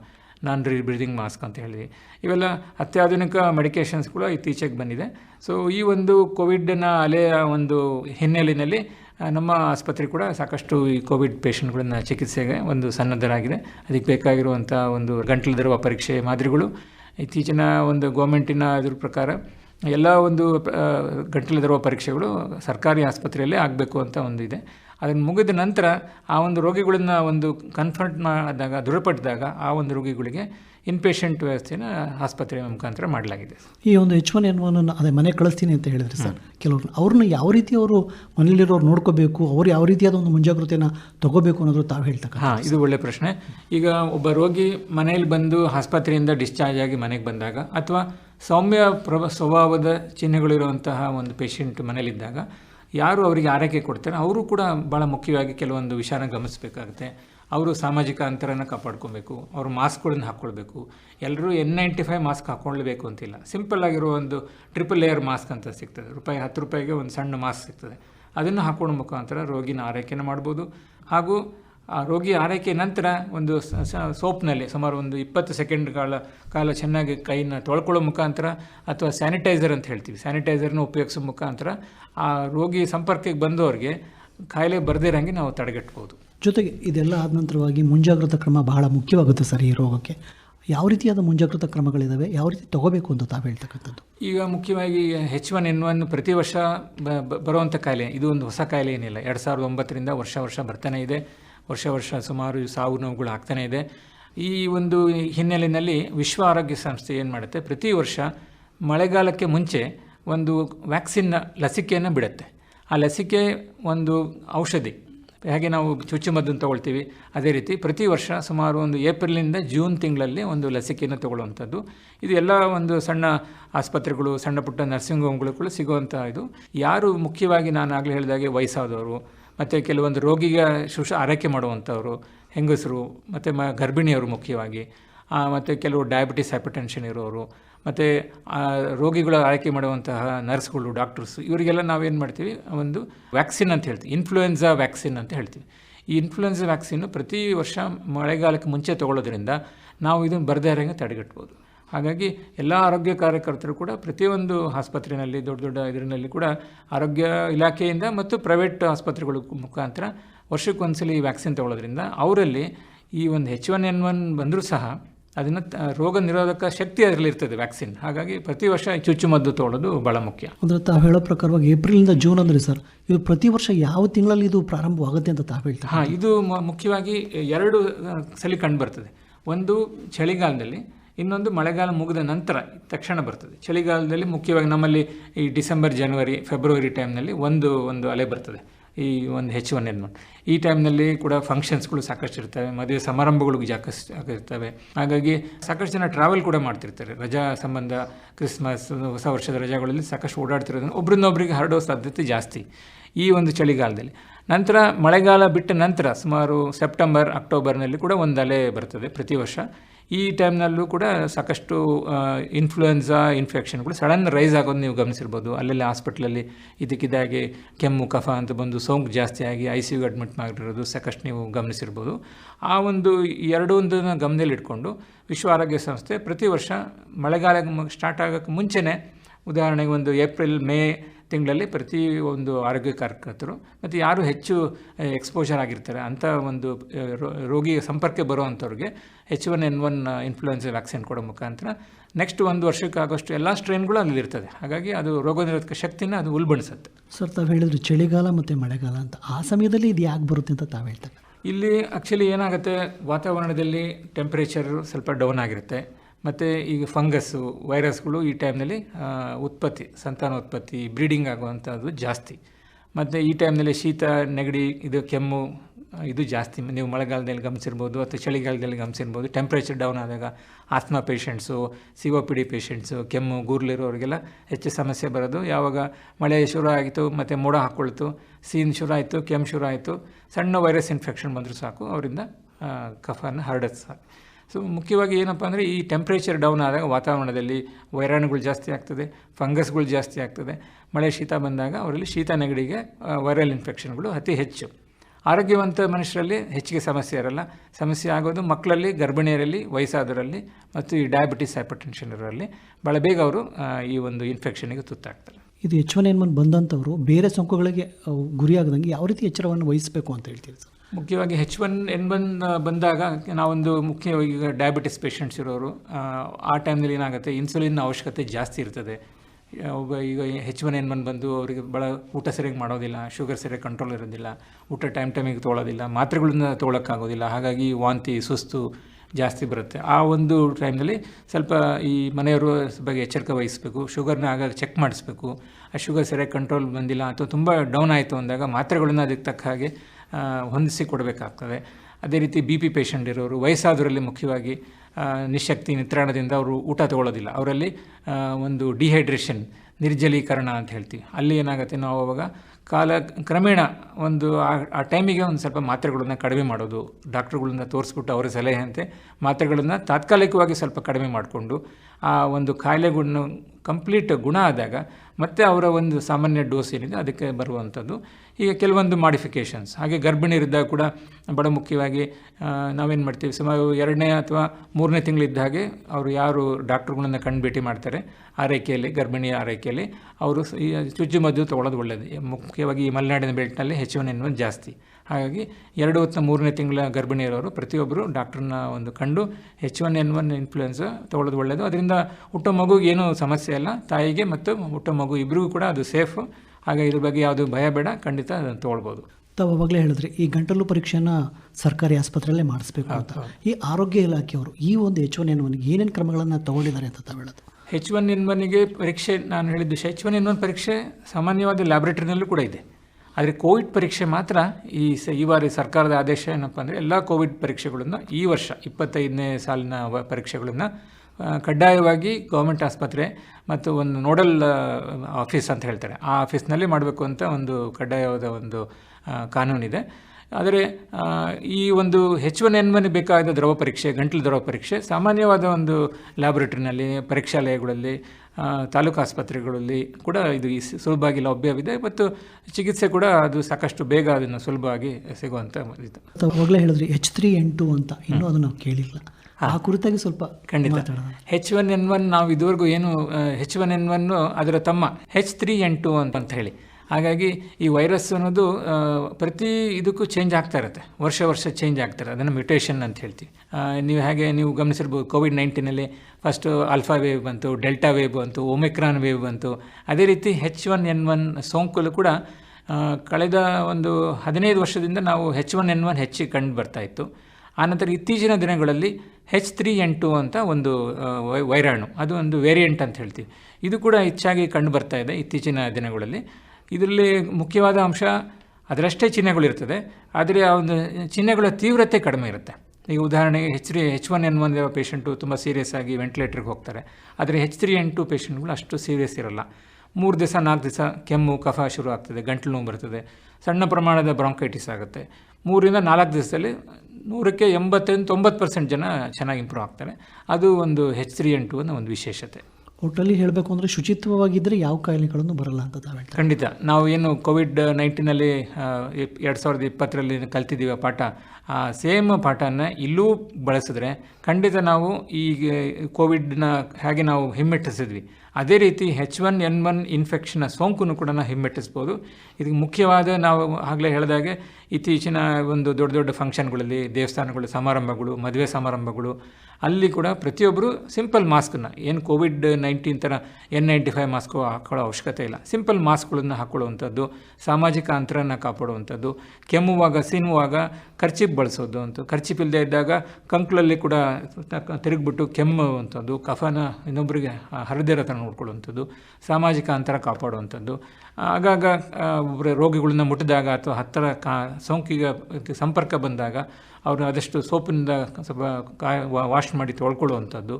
ನಾನ್ ರೀ ಬ್ರೀದಿಂಗ್ ಮಾಸ್ಕ್ ಅಂತ ಹೇಳಿದ್ವಿ. ಇವೆಲ್ಲ ಅತ್ಯಾಧುನಿಕ ಮೆಡಿಕೇಷನ್ಸ್ ಕೂಡ ಇತ್ತೀಚೆಗೆ ಬಂದಿದೆ. ಸೊ ಈ ಒಂದು ಕೋವಿಡ್ನ ಅಲೆಯ ಒಂದು ಹಿನ್ನೆಲೆಯಲ್ಲಿ ನಮ್ಮ ಆಸ್ಪತ್ರೆ ಕೂಡ ಸಾಕಷ್ಟು ಈ ಕೋವಿಡ್ ಪೇಷಂಟ್ಗಳನ್ನ ಚಿಕಿತ್ಸೆಗೆ ಒಂದು ಸನ್ನದ್ಧರಾಗಿದೆ. ಅದಕ್ಕೆ ಬೇಕಾಗಿರುವಂಥ ಒಂದು ಗಂಟಲು ದ್ರವ ಪರೀಕ್ಷೆ ಮಾದರಿಗಳು ಇತ್ತೀಚಿನ ಒಂದು ಗೌರ್ಮೆಂಟಿನ ಇದ್ರ ಪ್ರಕಾರ ಎಲ್ಲ ಒಂದು ಆ, ಗಂಟಲು ದ್ರವ ಪರೀಕ್ಷೆಗಳು ಸರ್ಕಾರಿ ಆಸ್ಪತ್ರೆಯಲ್ಲೇ ಆಗಬೇಕು ಅಂತ ಒಂದು ಇದೆ ಅದನ್ನು ಮುಗಿದ ನಂತರ ಆ ಒಂದು ರೋಗಿಗಳನ್ನ ಒಂದು ಕನ್ಫರ್ಟ್ ಮಾಡಿದಾಗ ದೃಢಪಟ್ಟಿದಾಗ ಆ ಒಂದು ರೋಗಿಗಳಿಗೆ ಇನ್ಪೇಷಂಟ್ ವ್ಯವಸ್ಥೆನ ಆಸ್ಪತ್ರೆ ಮುಖಾಂತರ ಮಾಡಲಾಗಿದೆ. ಈ ಒಂದು ಎಚ್ ಒನ್ ಎನ್ ಒನ್ ಅದೇ ಮನೆ ಕಳಿಸ್ತೀನಿ ಅಂತ ಹೇಳಿದ್ರೆ ಸರ್. ಕೆಲವ್ರು ಅವ್ರನ್ನ ಯಾವ ರೀತಿ ಅವರು ಮನೆಯಲ್ಲಿರೋರು ನೋಡ್ಕೋಬೇಕು ಅವ್ರು ಯಾವ ರೀತಿಯಾದ ಒಂದು ಮುಂಜಾಗ್ರತೆನ ತಗೋಬೇಕು ಅನ್ನೋದು ತಾವು ಹೇಳ್ತಕ್ಕ ಹಾಂ ಇದು ಒಳ್ಳೆ ಪ್ರಶ್ನೆ. ಈಗ ಒಬ್ಬ ರೋಗಿ ಮನೆಯಲ್ಲಿ ಬಂದು ಆಸ್ಪತ್ರೆಯಿಂದ ಡಿಸ್ಚಾರ್ಜ್ ಆಗಿ ಮನೆಗೆ ಬಂದಾಗ ಅಥವಾ ಸೌಮ್ಯ ಪ್ರಭ ಸ್ವಭಾವದ ಚಿಹ್ನೆಗಳಿರುವಂತಹ ಒಂದು ಪೇಷಂಟ್ ಮನೇಲಿದ್ದಾಗ ಯಾರು ಅವರಿಗೆ ಆರೈಕೆ ಕೊಡ್ತಾರೆ, ಅವರು ಕೂಡ ಭಾಳ ಮುಖ್ಯವಾಗಿ ಕೆಲವೊಂದು ವಿಷಯನ ಗಮನಿಸಬೇಕಾಗುತ್ತೆ. ಅವರು ಸಾಮಾಜಿಕ ಅಂತರನ ಕಾಪಾಡ್ಕೊಬೇಕು, ಅವರು ಮಾಸ್ಕ್ಗಳನ್ನ ಹಾಕ್ಕೊಳ್ಬೇಕು. ಎಲ್ಲರೂ ಎನ್ ನೈಂಟಿ ಫೈವ್ ಮಾಸ್ಕ್ ಹಾಕ್ಕೊಳ್ಬೇಕು ಅಂತಿಲ್ಲ. ಸಿಂಪಲ್ ಆಗಿರೋ ಒಂದು ಟ್ರಿಪಲ್ ಲೇಯರ್ ಮಾಸ್ಕ್ ಅಂತ ಸಿಗ್ತದೆ. ರೂಪಾಯಿ ಹತ್ತು ರೂಪಾಯಿಗೆ ಒಂದು ಸಣ್ಣ ಮಾಸ್ಕ್ ಸಿಗ್ತದೆ. ಅದನ್ನು ಹಾಕ್ಕೊಳ್ಳೋ ಮುಖಾಂತರ ರೋಗಿನ ಆರೈಕೆನ ಮಾಡ್ಬೋದು. ಹಾಗೂ ಆ ರೋಗಿ ಆರೈಕೆ ನಂತರ ಒಂದು ಸೋಪ್ನಲ್ಲಿ ಸುಮಾರು ಒಂದು ಇಪ್ಪತ್ತು ಸೆಕೆಂಡ್ ಕಾಲ ಕಾಲ ಚೆನ್ನಾಗಿ ಕೈನ ತೊಳ್ಕೊಳ್ಳೋ ಮುಖಾಂತರ ಅಥವಾ ಸ್ಯಾನಿಟೈಸರ್ ಅಂತ ಹೇಳ್ತೀವಿ. ಸ್ಯಾನಿಟೈಸರ್ನ ಉಪಯೋಗಿಸೋ ಮುಖಾಂತರ ಆ ರೋಗಿ ಸಂಪರ್ಕಕ್ಕೆ ಬಂದವ್ರಿಗೆ ಕಾಯಿಲೆ ಬರದಿರಂಗೆ ನಾವು ತಡೆಗಟ್ಬೋದು. ಜೊತೆಗೆ ಇದೆಲ್ಲ ಆದ ನಂತರವಾಗಿ ಮುಂಜಾಗ್ರತಾ ಕ್ರಮ ಬಹಳ ಮುಖ್ಯವಾಗುತ್ತೆ ಸರ್ ಈ ರೋಗಕ್ಕೆ. ಯಾವ ರೀತಿಯಾದ ಮುಂಜಾಗ್ರತಾ ಕ್ರಮಗಳಿದ್ದಾವೆ ಯಾವ ರೀತಿ ತಗೋಬೇಕು ಅಂತ ತಾವು ಹೇಳ್ತಕ್ಕಂಥದ್ದು? ಈಗ ಮುಖ್ಯವಾಗಿ ಹೆಚ್ ಒನ್ ಎನ್ ಒನ್ ಪ್ರತಿ ವರ್ಷ ಬರುವಂಥ ಕಾಯಿಲೆ ಇದು ಒಂದು ಹೊಸ ಕಾಯಿಲೆ ಏನಿಲ್ಲ. ಎರಡು ಸಾವಿರದ ಒಂಬತ್ತರಿಂದ ವರ್ಷ ವರ್ಷ ಬರ್ತಾನೆ ಇದೆ. ವರ್ಷ ವರ್ಷ ಸುಮಾರು ಸಾವು ನೋವುಗಳು ಆಗ್ತಾನೆ ಇದೆ. ಈ ಒಂದು ಹಿನ್ನೆಲೆಯಲ್ಲಿ ವಿಶ್ವ ಆರೋಗ್ಯ ಸಂಸ್ಥೆ ಏನು ಮಾಡುತ್ತೆ? ಪ್ರತಿ ವರ್ಷ ಮಳೆಗಾಲಕ್ಕೆ ಮುಂಚೆ ಒಂದು ವ್ಯಾಕ್ಸಿನ್ನ ಲಸಿಕೆಯನ್ನು ಬಿಡುತ್ತೆ. ಆ ಲಸಿಕೆ ಒಂದು ಔಷಧಿ. ಹೇಗೆ ನಾವು ಚುಚ್ಚುಮದ್ದನ್ನು ತಗೊಳ್ತೀವಿ? ಅದೇ ರೀತಿ ಪ್ರತಿ ವರ್ಷ ಸುಮಾರು ಒಂದು ಏಪ್ರಿಲಿಂದ ಜೂನ್ ತಿಂಗಳಲ್ಲಿ ಒಂದು ಲಸಿಕೆಯನ್ನು ತಗೊಳ್ಳುವಂಥದ್ದು. ಇದು ಎಲ್ಲ ಒಂದು ಸಣ್ಣ ಆಸ್ಪತ್ರೆಗಳು, ಸಣ್ಣ ಪುಟ್ಟ ನರ್ಸಿಂಗ್ ಹೋಮ್ಗಳು ಕೂಡ ಸಿಗುವಂಥ ಇದು. ಯಾರು ಮುಖ್ಯವಾಗಿ ನಾನು ಆಗಲೇ ಹೇಳಿದಾಗೆ ವಯಸ್ಸಾದವರು ಮತ್ತು ಕೆಲವೊಂದು ರೋಗಿಗೆ ಶುಶ ಆರೈಕೆ ಮಾಡುವಂಥವರು, ಹೆಂಗಸರು, ಮತ್ತು ಮ ಗರ್ಭಿಣಿಯವರು ಮುಖ್ಯವಾಗಿ ಮತ್ತು ಕೆಲವು ಡಯಾಬಿಟಿಸ್ ಹೈಪರ್ಟೆನ್ಷನ್ ಇರೋರು, ಮತ್ತು ರೋಗಿಗಳ ಆಯ್ಕೆ ಮಾಡುವಂತಹ ನರ್ಸ್ಗಳು ಡಾಕ್ಟರ್ಸ್ ಇವರಿಗೆಲ್ಲ ನಾವೇನು ಮಾಡ್ತೀವಿ? ಒಂದು ವ್ಯಾಕ್ಸಿನ್ ಅಂತ ಹೇಳ್ತೀವಿ. ಇನ್ಫ್ಲೂಯೆನ್ಸಾ ವ್ಯಾಕ್ಸಿನ್ ಅಂತ ಹೇಳ್ತೀವಿ. ಈ ಇನ್ಫ್ಲೂಯೆನ್ಸಾ ವ್ಯಾಕ್ಸಿನ್ನು ಪ್ರತಿ ವರ್ಷ ಮಳೆಗಾಲಕ್ಕೆ ಮುಂಚೆ ತಗೊಳ್ಳೋದ್ರಿಂದ ನಾವು ಇದನ್ನು ಬರದೇ ಇರೋಂಗೆ ತಡೆಗಟ್ಬೋದು. ಹಾಗಾಗಿ ಎಲ್ಲ ಆರೋಗ್ಯ ಕಾರ್ಯಕರ್ತರು ಕೂಡ ಪ್ರತಿಯೊಂದು ಆಸ್ಪತ್ರೆಯಲ್ಲಿ ದೊಡ್ಡ ದೊಡ್ಡ ಇದರಲ್ಲಿ ಕೂಡ ಆರೋಗ್ಯ ಇಲಾಖೆಯಿಂದ ಮತ್ತು ಪ್ರೈವೇಟ್ ಆಸ್ಪತ್ರೆಗಳ ಮುಖಾಂತರ ವರ್ಷಕ್ಕೊಂದ್ಸಲಿ ಈ ವ್ಯಾಕ್ಸಿನ್ ತಗೊಳ್ಳೋದ್ರಿಂದ ಅವರಲ್ಲಿ ಈ ಒಂದು ಹೆಚ್ ಒನ್ ಎನ್ ಒನ್ ಬಂದರೂ ಸಹ ಅದನ್ನು ರೋಗ ನಿರೋಧಕ ಶಕ್ತಿ ಅದರಲ್ಲಿ ಇರ್ತದೆ ವ್ಯಾಕ್ಸಿನ್. ಹಾಗಾಗಿ ಪ್ರತಿ ವರ್ಷ ಚುಚ್ಚುಮದ್ದು ತಗೊಳ್ಳೋದು ಭಾಳ ಮುಖ್ಯ. ಅಂದರೆ ತಾವು ಹೇಳೋ ಪ್ರಕಾರವಾಗಿ ಏಪ್ರಿಲಿಂದ ಜೂನ್ ಅಂದರೆ ಸರ್ ಇದು ಪ್ರತಿ ವರ್ಷ ಯಾವ ತಿಂಗಳಲ್ಲಿ ಇದು ಪ್ರಾರಂಭವಾಗುತ್ತೆ ಅಂತ ತಾವು ಹೇಳ್ತಾರೆ ಹಾಂ ಇದು ಮುಖ್ಯವಾಗಿ ಎರಡು ಸಲಿ ಸಲ ಕಂಡು ಬರ್ತದೆ. ಒಂದು ಚಳಿಗಾಲದಲ್ಲಿ ಇನ್ನೊಂದು ಮಳೆಗಾಲ ಮುಗಿದ ನಂತರ ತಕ್ಷಣ ಬರ್ತದೆ. ಚಳಿಗಾಲದಲ್ಲಿ ಮುಖ್ಯವಾಗಿ ನಮ್ಮಲ್ಲಿ ಈ ಡಿಸೆಂಬರ್, ಜನವರಿ, ಫೆಬ್ರವರಿ ಟೈಮ್ನಲ್ಲಿ ಒಂದು ಒಂದು ಅಲೆ ಬರ್ತದೆ. ಈ ಒಂದು ಹೆಚ್ ಒನ್ ಎನ್ ಒನ್ ಈ ಟೈಮ್ನಲ್ಲಿ ಕೂಡ ಫಂಕ್ಷನ್ಸ್ಗಳು ಸಾಕಷ್ಟು ಇರ್ತವೆ. ಮದುವೆ ಸಮಾರಂಭಗಳು ಜಾಕಷ್ಟು ಇರ್ತವೆ ಹಾಗಾಗಿ ಸಾಕಷ್ಟು ಜನ ಟ್ರಾವೆಲ್ ಕೂಡ ಮಾಡ್ತಿರ್ತಾರೆ. ರಜಾ ಸಂಬಂಧ ಕ್ರಿಸ್ಮಸ್ ಹೊಸ ವರ್ಷದ ರಜಾಗಳಲ್ಲಿ ಸಾಕಷ್ಟು ಓಡಾಡ್ತಿರೋದ್ರಿಂದ ಒಬ್ರಿಂದೊಬ್ರಿಗೆ ಹರಡೋ ಸಾಧ್ಯತೆ ಜಾಸ್ತಿ ಈ ಒಂದು ಚಳಿಗಾಲದಲ್ಲಿ. ನಂತರ ಮಳೆಗಾಲ ಬಿಟ್ಟ ನಂತರ ಸುಮಾರು ಸೆಪ್ಟೆಂಬರ್ ಅಕ್ಟೋಬರ್ನಲ್ಲಿ ಕೂಡ ಒಂದು ಅಲೆ ಬರ್ತದೆ ಪ್ರತಿ ವರ್ಷ. ಈ ಟೈಮ್ನಲ್ಲೂ ಕೂಡ ಸಾಕಷ್ಟು ಇನ್ಫ್ಲೂಯೆನ್ಸಾ ಇನ್ಫೆಕ್ಷನ್ಗಳು ಸಡನ್ ರೈಸ್ ಆಗೋದು ನೀವು ಗಮನಿಸಿರ್ಬೋದು. ಅಲ್ಲೆಲ್ಲ ಹಾಸ್ಪಿಟ್ಲಲ್ಲಿ ಇದಕ್ಕಿದಾಗಿ ಕೆಮ್ಮು, ಕಫ ಅಂತ ಬಂದು ಸೋಂಕು ಜಾಸ್ತಿ ಆಗಿ ಐ ಸಿ ಯು ಅಡ್ಮಿಟ್ ಮಾಡಿರೋದು ಸಾಕಷ್ಟು ನೀವು ಗಮನಿಸಿರ್ಬೋದು. ಆ ಒಂದು ಎರಡು ಒಂದನ್ನು ಗಮನದಲ್ಲಿ ಇಟ್ಕೊಂಡು ವಿಶ್ವ ಆರೋಗ್ಯ ಸಂಸ್ಥೆ ಪ್ರತಿ ವರ್ಷ ಮಳೆಗಾಲ ಸ್ಟಾರ್ಟ್ ಆಗೋಕ್ಕೆ ಮುಂಚೆನೇ ಉದಾಹರಣೆಗೆ ಒಂದು ಏಪ್ರಿಲ್, ಮೇ ತಿಂಗಳಲ್ಲಿ ಪ್ರತಿ ಒಂದು ಆರೋಗ್ಯ ಕಾರ್ಯಕರ್ತರು ಮತ್ತು ಯಾರು ಹೆಚ್ಚು ಎಕ್ಸ್ಪೋಜರ್ ಆಗಿರ್ತಾರೆ ಅಂಥ ಒಂದು ರೋಗಿ ಸಂಪರ್ಕ ಬರುವಂಥವ್ರಿಗೆ H one N one influenza vaccine ಕೊಡೋ ಮುಖಾಂತರ ನೆಕ್ಸ್ಟ್ ಒಂದು ವರ್ಷಕ್ಕಾಗೋಷ್ಟು ಎಲ್ಲ ಸ್ಟ್ರೈನ್ಗಳು ಅಲ್ಲಿರ್ತದೆ ಹಾಗಾಗಿ ಅದು ರೋಗ ನಿರೋಧಕ ಶಕ್ತಿನ ಅದು ಉಲ್ಬಣಿಸುತ್ತೆ. ಸರ್ ತಾವು ಹೇಳಿದ್ರು ಚಳಿಗಾಲ ಮತ್ತು ಮಳೆಗಾಲ ಅಂತ. ಆ ಸಮಯದಲ್ಲಿ ಇದು ಯಾಕೆ ಬರುತ್ತೆ ಅಂತ ತಾವು ಹೇಳ್ತಾರೆ? ಇಲ್ಲಿ ಆ್ಯಕ್ಚುಲಿ ಏನಾಗುತ್ತೆ ವಾತಾವರಣದಲ್ಲಿ ಟೆಂಪ್ರೇಚರ್ ಸ್ವಲ್ಪ ಡೌನ್ ಆಗಿರುತ್ತೆ. ಮತ್ತು ಈಗ ಫಂಗಸ್ಸು ವೈರಸ್ಗಳು ಈ ಟೈಮ್ನಲ್ಲಿ ಉತ್ಪತ್ತಿ, ಸಂತಾನೋತ್ಪತ್ತಿ, ಬ್ರೀಡಿಂಗ್ ಆಗುವಂಥದ್ದು ಜಾಸ್ತಿ. ಮತ್ತು ಈ ಟೈಮ್ನಲ್ಲಿ ಶೀತ, ನೆಗಡಿ, ಇದು ಕೆಮ್ಮು, ಇದು ಜಾಸ್ತಿ. ನೀವು ಮಳೆಗಾಲದಲ್ಲಿ ಗಮನಿಸಿರ್ಬೋದು ಅಥವಾ ಚಳಿಗಾಲದಲ್ಲಿ ಗಮನಿಸಿರ್ಬೋದು ಟೆಂಪ್ರೇಚರ್ ಡೌನ್ ಆದಾಗ asthma patients C O P D patients ಕೆಮ್ಮು, ಗೂರ್ಲಿರೋರಿಗೆಲ್ಲ ಹೆಚ್ಚು ಸಮಸ್ಯೆ ಬರೋದು. ಯಾವಾಗ ಮಳೆ ಶುರು ಆಯಿತು ಮತ್ತು ಮೋಡ ಹಾಕ್ಕೊಳ್ತು, ಸೀನ್ ಶುರು ಆಯಿತು, ಕೆಮ್ಮು ಶುರು ಆಯಿತು, ಸಣ್ಣ ವೈರಸ್ ಇನ್ಫೆಕ್ಷನ್ ಬಂದರೂ ಸಾಕು, ಅವರಿಂದ ಕಫನ ಹರಡೋದು ಸಾಕು. ಸೊ ಮುಖ್ಯವಾಗಿ ಏನಪ್ಪ ಅಂದರೆ ಈ ಟೆಂಪ್ರೇಚರ್ ಡೌನ್ ಆದಾಗ ವಾತಾವರಣದಲ್ಲಿ ವೈರಾಣುಗಳು ಜಾಸ್ತಿ ಆಗ್ತದೆ ಫಂಗಸ್ಗಳು ಜಾಸ್ತಿ ಆಗ್ತದೆ. ಮಳೆ ಶೀತ ಬಂದಾಗ ಅವರಲ್ಲಿ ಶೀತ ನೆಗಡಿಗೆ ವೈರಲ್ ಇನ್ಫೆಕ್ಷನ್ಗಳು ಅತಿ ಹೆಚ್ಚು. ಆರೋಗ್ಯವಂತ ಮನುಷ್ಯರಲ್ಲಿ ಹೆಚ್ಚಿಗೆ ಸಮಸ್ಯೆ ಇರಲ್ಲ. ಸಮಸ್ಯೆ ಆಗೋದು ಮಕ್ಕಳಲ್ಲಿ, ಗರ್ಭಿಣಿಯರಲ್ಲಿ ವಯಸ್ಸಾದರಲ್ಲಿ ಮತ್ತು ಈ ಡಯಾಬಿಟಿಸ್ ಹೈಪರ್ಟೆನ್ಷನ್ ಇರೋರಲ್ಲಿ. ಭಾಳ ಬೇಗ ಅವರು ಈ ಒಂದು ಇನ್ಫೆಕ್ಷನ್ಗೆ ತುತ್ತಾಗ್ತಾರೆ. ಇದು ಎಚ್ ಒನ್ ಎನ್ ಬೇರೆ ಸೋಂಕುಗಳಿಗೆ ಗುರಿಯಾಗದಂಗೆ ಯಾವ ರೀತಿ ಎಚ್ಚರವನ್ನು ವಹಿಸಬೇಕು ಅಂತ ಹೇಳ್ತೀರಿ ಸರ್? ಮುಖ್ಯವಾಗಿ ಹೆಚ್ ಒನ್ ಎನ್ ಒನ್ ಬಂದಾಗ ನಾವೊಂದು ಮುಖ್ಯವಾಗಿ ಈಗ ಡಯಾಬಿಟಿಸ್ ಪೇಷಂಟ್ಸ್ ಇರೋರು ಆ, ಟೈಮ್ನಲ್ಲಿ ಏನಾಗುತ್ತೆ ಇನ್ಸುಲಿನ್ ಅವಶ್ಯಕತೆ ಜಾಸ್ತಿ ಇರ್ತದೆ. ಒಬ್ಬ ಈಗ ಹೆಚ್ ಒನ್ ಎನ್ ಒನ್ ಬಂದು ಅವರಿಗೆ ಭಾಳ ಊಟ ಸರಿಯಾಗಿ ಮಾಡೋದಿಲ್ಲ ಶುಗರ್ ಸರಿಯಾಗಿ ಕಂಟ್ರೋಲ್ ಇರೋದಿಲ್ಲ ಊಟ ಟೈಮ್ ಟೈಮಿಗೆ ತೊಗೊಳೋದಿಲ್ಲ ಮಾತ್ರೆಗಳನ್ನ ತೊಗೊಳಕ್ಕಾಗೋದಿಲ್ಲ ಹಾಗಾಗಿ ವಾಂತಿ ಸುಸ್ತು ಜಾಸ್ತಿ ಬರುತ್ತೆ. ಆ ಒಂದು ಟೈಮ್ನಲ್ಲಿ ಸ್ವಲ್ಪ ಈ ಮನೆಯವರು ಬಗ್ಗೆ ಎಚ್ಚರಿಕೆ ವಹಿಸಬೇಕು ಶುಗರ್ನ ಆಗಾಗ ಚೆಕ್ ಮಾಡಿಸ್ಬೇಕು. ಆ ಶುಗರ್ ಸರಿಯಾಗಿ ಕಂಟ್ರೋಲ್ ಬಂದಿಲ್ಲ ಅಥವಾ ತುಂಬ ಡೌನ್ ಆಯಿತು ಅಂದಾಗ ಮಾತ್ರೆಗಳನ್ನ ಅದಕ್ಕೆ ತಕ್ಕ ಹಾಗೆ ಹೊಂದಿಸಿ ಕೊಡಬೇಕಾಗ್ತದೆ. ಅದೇ ರೀತಿ ಬಿ ಪಿ ಪೇಷಂಟ್ ಇರೋರು, ವಯಸ್ಸಾದವರಲ್ಲಿ ಮುಖ್ಯವಾಗಿ ನಿಶಕ್ತಿ ನಿತ್ರಾಣದಿಂದ ಅವರು ಊಟ ತಗೊಳ್ಳೋದಿಲ್ಲ. ಅವರಲ್ಲಿ ಒಂದು ಡಿಹೈಡ್ರೇಷನ್ ನಿರ್ಜಲೀಕರಣ ಅಂತ ಹೇಳ್ತೀವಿ. ಅಲ್ಲಿ ಏನಾಗುತ್ತೆ ನಾವು ಅವಾಗ ಕಾಲ, ಕ್ರಮೇಣ ಒಂದು ಆ ಟೈಮಿಗೆ ಒಂದು ಸ್ವಲ್ಪ ಮಾತ್ರೆಗಳನ್ನ ಕಡಿಮೆ ಮಾಡೋದು. ಡಾಕ್ಟ್ರುಗಳನ್ನ ತೋರಿಸ್ಬಿಟ್ಟು ಅವರ ಸಲಹೆಯಂತೆ ಮಾತ್ರೆಗಳನ್ನು ತಾತ್ಕಾಲಿಕವಾಗಿ ಸ್ವಲ್ಪ ಕಡಿಮೆ ಮಾಡಿಕೊಂಡು, ಆ ಒಂದು ಕಾಯಿಲೆಗಳನ್ನು ಕಂಪ್ಲೀಟ್ ಗುಣ ಆದಾಗ ಮತ್ತೆ ಅವರ ಒಂದು ಸಾಮಾನ್ಯ ಡೋಸ್ ಏನಿದೆ ಅದಕ್ಕೆ ಬರುವಂಥದ್ದು. ಈಗ ಕೆಲವೊಂದು ಮಾಡಿಫಿಕೇಷನ್ಸ್ ಹಾಗೆ ಗರ್ಭಿಣಿಯರಿದ್ದಾಗ ಕೂಡ ಬಡ ಮುಖ್ಯವಾಗಿ ನಾವೇನು ಮಾಡ್ತೀವಿ, ಸುಮಾರು ಎರಡನೇ ಅಥವಾ ಮೂರನೇ ತಿಂಗಳಿದ್ದ ಹಾಗೆ ಅವರು ಯಾರು ಡಾಕ್ಟ್ರುಗಳನ್ನು ಕಂಡು ಭೇಟಿ ಮಾಡ್ತಾರೆ, ಆರೈಕೆಯಲ್ಲಿ, ಗರ್ಭಿಣಿ ಆರೈಕೆಯಲ್ಲಿ, ಅವರು ಈ ಚುಚ್ಚುಮದ್ದು ತೊಗೊಳ್ಳೋದು ಒಳ್ಳೆಯದು ಮುಖ್ಯವಾಗಿ ಈ ಮಲೆನಾಡಿನ ಬೆಲ್ಟ್ನಲ್ಲಿ ಹೆಚ್ಚು ಒನ್ ಜಾಸ್ತಿ. ಹಾಗಾಗಿ ಎರಡು ಅಥವಾ ಮೂರನೇ ತಿಂಗಳ ಗರ್ಭಿಣಿಯರವರು ಪ್ರತಿಯೊಬ್ಬರು ಡಾಕ್ಟ್ರನ್ನ ಒಂದು ಕಂಡು H one N one influenza ತೊಗೊಳ್ಳೋದು ಒಳ್ಳೆಯದು ಅದರಿಂದ ಹುಟ್ಟೋ ಮಗುಗೆ ಏನೂ ಸಮಸ್ಯೆ ಇಲ್ಲ, ತಾಯಿಗೆ ಮತ್ತು ಹುಟ್ಟೋ ಮಗು ಇಬ್ಬರಿಗೂ ಕೂಡ ಅದು ಸೇಫ್. ಹಾಗೆ ಇದ್ರ ಬಗ್ಗೆ ಯಾವುದು ಭಯ ಬೇಡ ಖಂಡಿತ ತೊಗೊಳ್ಬೋದು. ತಾವು ಅವಾಗಲೇ ಹೇಳಿದ್ರಿ ಈ ಗಂಟಲು ಪರೀಕ್ಷೆನ ಸರ್ಕಾರಿ ಆಸ್ಪತ್ರೆಯಲ್ಲೇ ಮಾಡಿಸ್ಬೇಕು ಅಂತ. ಈ ಆರೋಗ್ಯ ಇಲಾಖೆಯವರು ಈ ಒಂದು ಹೆಚ್ ಒನ್ ಎನ್ ಒನ್ಗೆ ಏನೇನು ಕ್ರಮಗಳನ್ನು ತಗೊಂಡಿದ್ದಾರೆ ಅಂತ ತಾವು ಹೇಳೋದು? ಹೆಚ್ ಒನ್ ಎನ್ ಒನ್ಗೆ ಪರೀಕ್ಷೆ ನಾನು ಹೇಳಿದ್ದು ಹೆಚ್ ಒನ್ ಎನ್ ಒನ್ ಪರೀಕ್ಷೆ ಸಾಮಾನ್ಯವಾಗಿ ಲ್ಯಾಬ್ರೇಟರಿನಲ್ಲೂ ಕೂಡ ಇದೆ. ಆದರೆ ಕೋವಿಡ್ ಪರೀಕ್ಷೆ ಮಾತ್ರ ಈ ಸ ಈ ಬಾರಿ ಸರ್ಕಾರದ ಆದೇಶ ಏನಪ್ಪ ಅಂದರೆ ಎಲ್ಲ ಕೋವಿಡ್ ಪರೀಕ್ಷೆಗಳನ್ನು ಈ ವರ್ಷ ಇಪ್ಪತ್ತೈದನೇ ಸಾಲಿನ ಪರೀಕ್ಷೆಗಳನ್ನು ಕಡ್ಡಾಯವಾಗಿ ಗೌರ್ಮೆಂಟ್ ಆಸ್ಪತ್ರೆ ಮತ್ತು ಒಂದು ನೋಡಲ್ ಆಫೀಸ್ ಅಂತ ಹೇಳ್ತಾರೆ. ಆ ಆಫೀಸ್ನಲ್ಲಿ ಮಾಡಬೇಕು ಅಂತ ಒಂದು ಕಡ್ಡಾಯವಾದ ಒಂದು ಕಾನೂನಿದೆ. ಆದರೆ ಈ ಒಂದು ಹೆಚ್ ಒನ್ ಎನ್ ಒನ್ ಬೇಕಾದ ದ್ರವ ಪರೀಕ್ಷೆ ಗಂಟಲು ದ್ರವ ಪರೀಕ್ಷೆ ಸಾಮಾನ್ಯವಾದ ಒಂದು ಲ್ಯಾಬೊರೇಟರಿನಲ್ಲಿ ಪರೀಕ್ಷಾಲಯಗಳಲ್ಲಿ ತಾಲೂಕು ಆಸ್ಪತ್ರೆಗಳಲ್ಲಿ ಕೂಡ ಇದು ಸುಲಭವಾಗಿ ಲಭ್ಯವಿದೆ ಮತ್ತು ಚಿಕಿತ್ಸೆ ಕೂಡ ಅದು ಸಾಕಷ್ಟು ಬೇಗ ಅದನ್ನು ಸುಲಭವಾಗಿ ಸಿಗುವಂಥ ಹೇಳಿದ್ರಿ ಎಚ್ ತ್ರೀ ಎನ್ ಟು ಅಂತ. ಇನ್ನೂ ಅದು ನಾವು ಕೇಳಿಲ್ಲ. ಆ ಕುರಿತಾಗಿ ಸ್ವಲ್ಪ ಖಂಡಿತ. ಹೆಚ್ ಒನ್ ಎನ್ ಒನ್ ನಾವು ಇದುವರೆಗೂ ಏನು ಹೆಚ್ ಒನ್ ಎನ್ ಒನ್ ಅದರ ತಮ್ಮ ಹೆಚ್ ತ್ರೀ ಎನ್ ಟು ಅಂತ ಅಂತ ಹೇಳಿ. ಹಾಗಾಗಿ ಈ ವೈರಸ್ ಅನ್ನೋದು ಪ್ರತಿ ಇದಕ್ಕೂ ಚೇಂಜ್ ಆಗ್ತಾ ಇರುತ್ತೆ. ವರ್ಷ ವರ್ಷ ಚೇಂಜ್ ಆಗ್ತಾರೆ ಅದನ್ನು ಮ್ಯುಟೇಷನ್ ಅಂತ ಹೇಳ್ತೀವಿ. ನೀವು ಹಾಗೆ ನೀವು ಗಮನಿಸಿರ್ಬೋದು ಕೋವಿಡ್ ನೈನ್ಟೀನಲ್ಲಿ ಫಸ್ಟು ಅಲ್ಫಾ ವೇವ್ ಬಂತು ಡೆಲ್ಟಾ ವೇವ್ ಬಂತು ಒಮೆಕ್ರಾನ್ ವೇವ್ ಬಂತು. ಅದೇ ರೀತಿ ಹೆಚ್ ಒನ್ ಎನ್ ಒನ್ ಸೋಂಕುಲು ಕೂಡ ಕಳೆದ ಒಂದು ಹದಿನೈದು ವರ್ಷದಿಂದ ನಾವು ಹೆಚ್ ಒನ್ ಎನ್ ಒನ್ ಹೆಚ್ಚಿಗೆ ಕಂಡು ಬರ್ತಾಯಿತ್ತು ಆನಂತರ ಇತ್ತೀಚಿನ ದಿನಗಳಲ್ಲಿ ಹೆಚ್ ತ್ರೀ ಎನ್ ಟು ಅಂತ ಒಂದು ವೈರಾಣು. ಅದು ಒಂದು ವೇರಿಯಂಟ್ ಅಂತ ಹೇಳ್ತೀವಿ. ಇದು ಕೂಡ ಹೆಚ್ಚಾಗಿ ಕಂಡು ಬರ್ತಾ ಇದೆ ಇತ್ತೀಚಿನ ದಿನಗಳಲ್ಲಿ. ಇದರಲ್ಲಿ ಮುಖ್ಯವಾದ ಅಂಶ ಅದರಷ್ಟೇ ಚಿಹ್ನೆಗಳಿರ್ತದೆ ಆದರೆ ಆ ಒಂದು ಚಿಹ್ನೆಗಳ ತೀವ್ರತೆ ಕಡಿಮೆ ಇರುತ್ತೆ. ಈಗ ಉದಾಹರಣೆಗೆ H three H one N one ಇರೋ ಪೇಷಂಟು ತುಂಬ ಸೀರಿಯಸ್ ಆಗಿ ವೆಂಟಿಲೇಟರ್ಗೆ ಹೋಗ್ತಾರೆ. ಆದರೆ ಹೆಚ್ ತ್ರೀ ಎನ್ ಟು ಪೇಷಂಟ್ಗಳು ಅಷ್ಟು ಸೀರಿಯಸ್ ಇರಲ್ಲ. ಮೂರು ದಿವಸ, ನಾಲ್ಕು ದಿವಸ ಕೆಮ್ಮು, ಕಫ ಶುರು ಆಗ್ತದೆ, ಗಂಟಲು ನೋವು ಬರ್ತದೆ, ಸಣ್ಣ ಪ್ರಮಾಣದ ಬ್ರಾಂಕೈಟಿಸ್ ಆಗುತ್ತೆ. ಮೂರಿಂದ ನಾಲ್ಕು ದಿವಸದಲ್ಲಿ ನೂರಕ್ಕೆ ಎಂಬತ್ತೆಂಟು ತೊಂಬತ್ತು ಪರ್ಸೆಂಟ್ ಜನ ಚೆನ್ನಾಗಿ ಇಂಪ್ರೂವ್ ಆಗ್ತಾರೆ. ಅದು ಒಂದು ಹೆಚ್ ತ್ರೀ ಎನ್ ಟು ಅನ್ನೋ ಒಂದು ವಿಶೇಷತೆ. ಒಟ್ಟಲ್ಲಿ ಹೇಳಬೇಕು ಅಂದರೆ ಶುಚಿತ್ವವಾಗಿದ್ದರೆ ಯಾವ ಕಾಯಿಲೆಗಳನ್ನು ಬರಲ್ಲ ಅಂತ ತಾವು ಹೇಳ್ತಾರೆ ಖಂಡಿತ. ನಾವು ಏನು ಕೋವಿಡ್ ನೈನ್ಟೀನಲ್ಲಿ ಎರಡು ಸಾವಿರದ ಇಪ್ಪತ್ತರಲ್ಲಿ ಕಲ್ತಿದ್ದೀವಿ ಆ ಪಾಠ ಆ ಸೇಮ್ ಪಾಠನ ಇಲ್ಲೂ ಬಳಸಿದ್ರೆ ಖಂಡಿತ ನಾವು ಈ ಕೋವಿಡ್ನ ಹೇಗೆ ನಾವು ಹಿಮ್ಮೆಟ್ಟಿಸಿದ್ವಿ. ಅದೇ ರೀತಿ ಹೆಚ್ ಒನ್ ಎನ್ ಒನ್ ಇನ್ಫೆಕ್ಷನ್ನ ಸೋಂಕನ್ನು ಕೂಡ ನಾವು ಹಿಮ್ಮೆಟ್ಟಿಸ್ಬೋದು. ಇದಕ್ಕೆ ಮುಖ್ಯವಾದ ನಾವು ಆಗಲೇ ಹೇಳಿದಾಗೆ ಇತ್ತೀಚಿನ ಒಂದು ದೊಡ್ಡ ದೊಡ್ಡ ಫಂಕ್ಷನ್ಗಳಲ್ಲಿ ದೇವಸ್ಥಾನಗಳು, ಸಮಾರಂಭಗಳು, ಮದುವೆ ಸಮಾರಂಭಗಳು, ಅಲ್ಲಿ ಕೂಡ ಪ್ರತಿಯೊಬ್ಬರು ಸಿಂಪಲ್ ಮಾಸ್ಕನ್ನು ಏನು ಕೋವಿಡ್ ನೈನ್ಟೀನ್ ಥರ ಎನ್ ನೈಂಟಿ ಫೈವ್ ಮಾಸ್ಕು ಹಾಕೊಳ್ಳೋ ಅವಶ್ಯಕತೆ ಇಲ್ಲ. ಸಿಂಪಲ್ ಮಾಸ್ಕ್ಗಳನ್ನು ಹಾಕೊಳ್ಳುವಂಥದ್ದು, ಸಾಮಾಜಿಕ ಅಂತರನ ಕಾಪಾಡುವಂಥದ್ದು, ಕೆಮ್ಮುವಾಗ, ಸಿನ್ನುವಾಗ ಖರ್ಚಿಪ್ ಬಳಸೋದು ಅಂತ. ಖರ್ಚಿಪ್ ಇಲ್ಲದೆ ಇದ್ದಾಗ ಕಂಕ್ಳಲ್ಲಿ ಕೂಡ ತಿರುಗ್ಬಿಟ್ಟು ಕೆಮ್ಮುವಂಥದ್ದು ಕಫನ ಇನ್ನೊಬ್ಬರಿಗೆ ಹರಿದಿರೋ ಥರ ನೋಡ್ಕೊಳ್ಳುವಂಥದ್ದು, ಸಾಮಾಜಿಕ ಅಂತರ ಕಾಪಾಡುವಂಥದ್ದು. ಆಗಾಗ ಒಬ್ಬರ ರೋಗಿಗಳನ್ನ ಮುಟ್ಟಿದಾಗ ಅಥವಾ ಹತ್ತಿರ ಕಾ, ಸೋಂಕಿಗೆ ಸಂಪರ್ಕ ಬಂದಾಗ ಅವರು ಆದಷ್ಟು ಸೋಪಿನಿಂದ ಸ್ವಲ್ಪ ವಾಶ್ ಮಾಡಿ ತೊಳ್ಕೊಳ್ಳುವಂಥದ್ದು.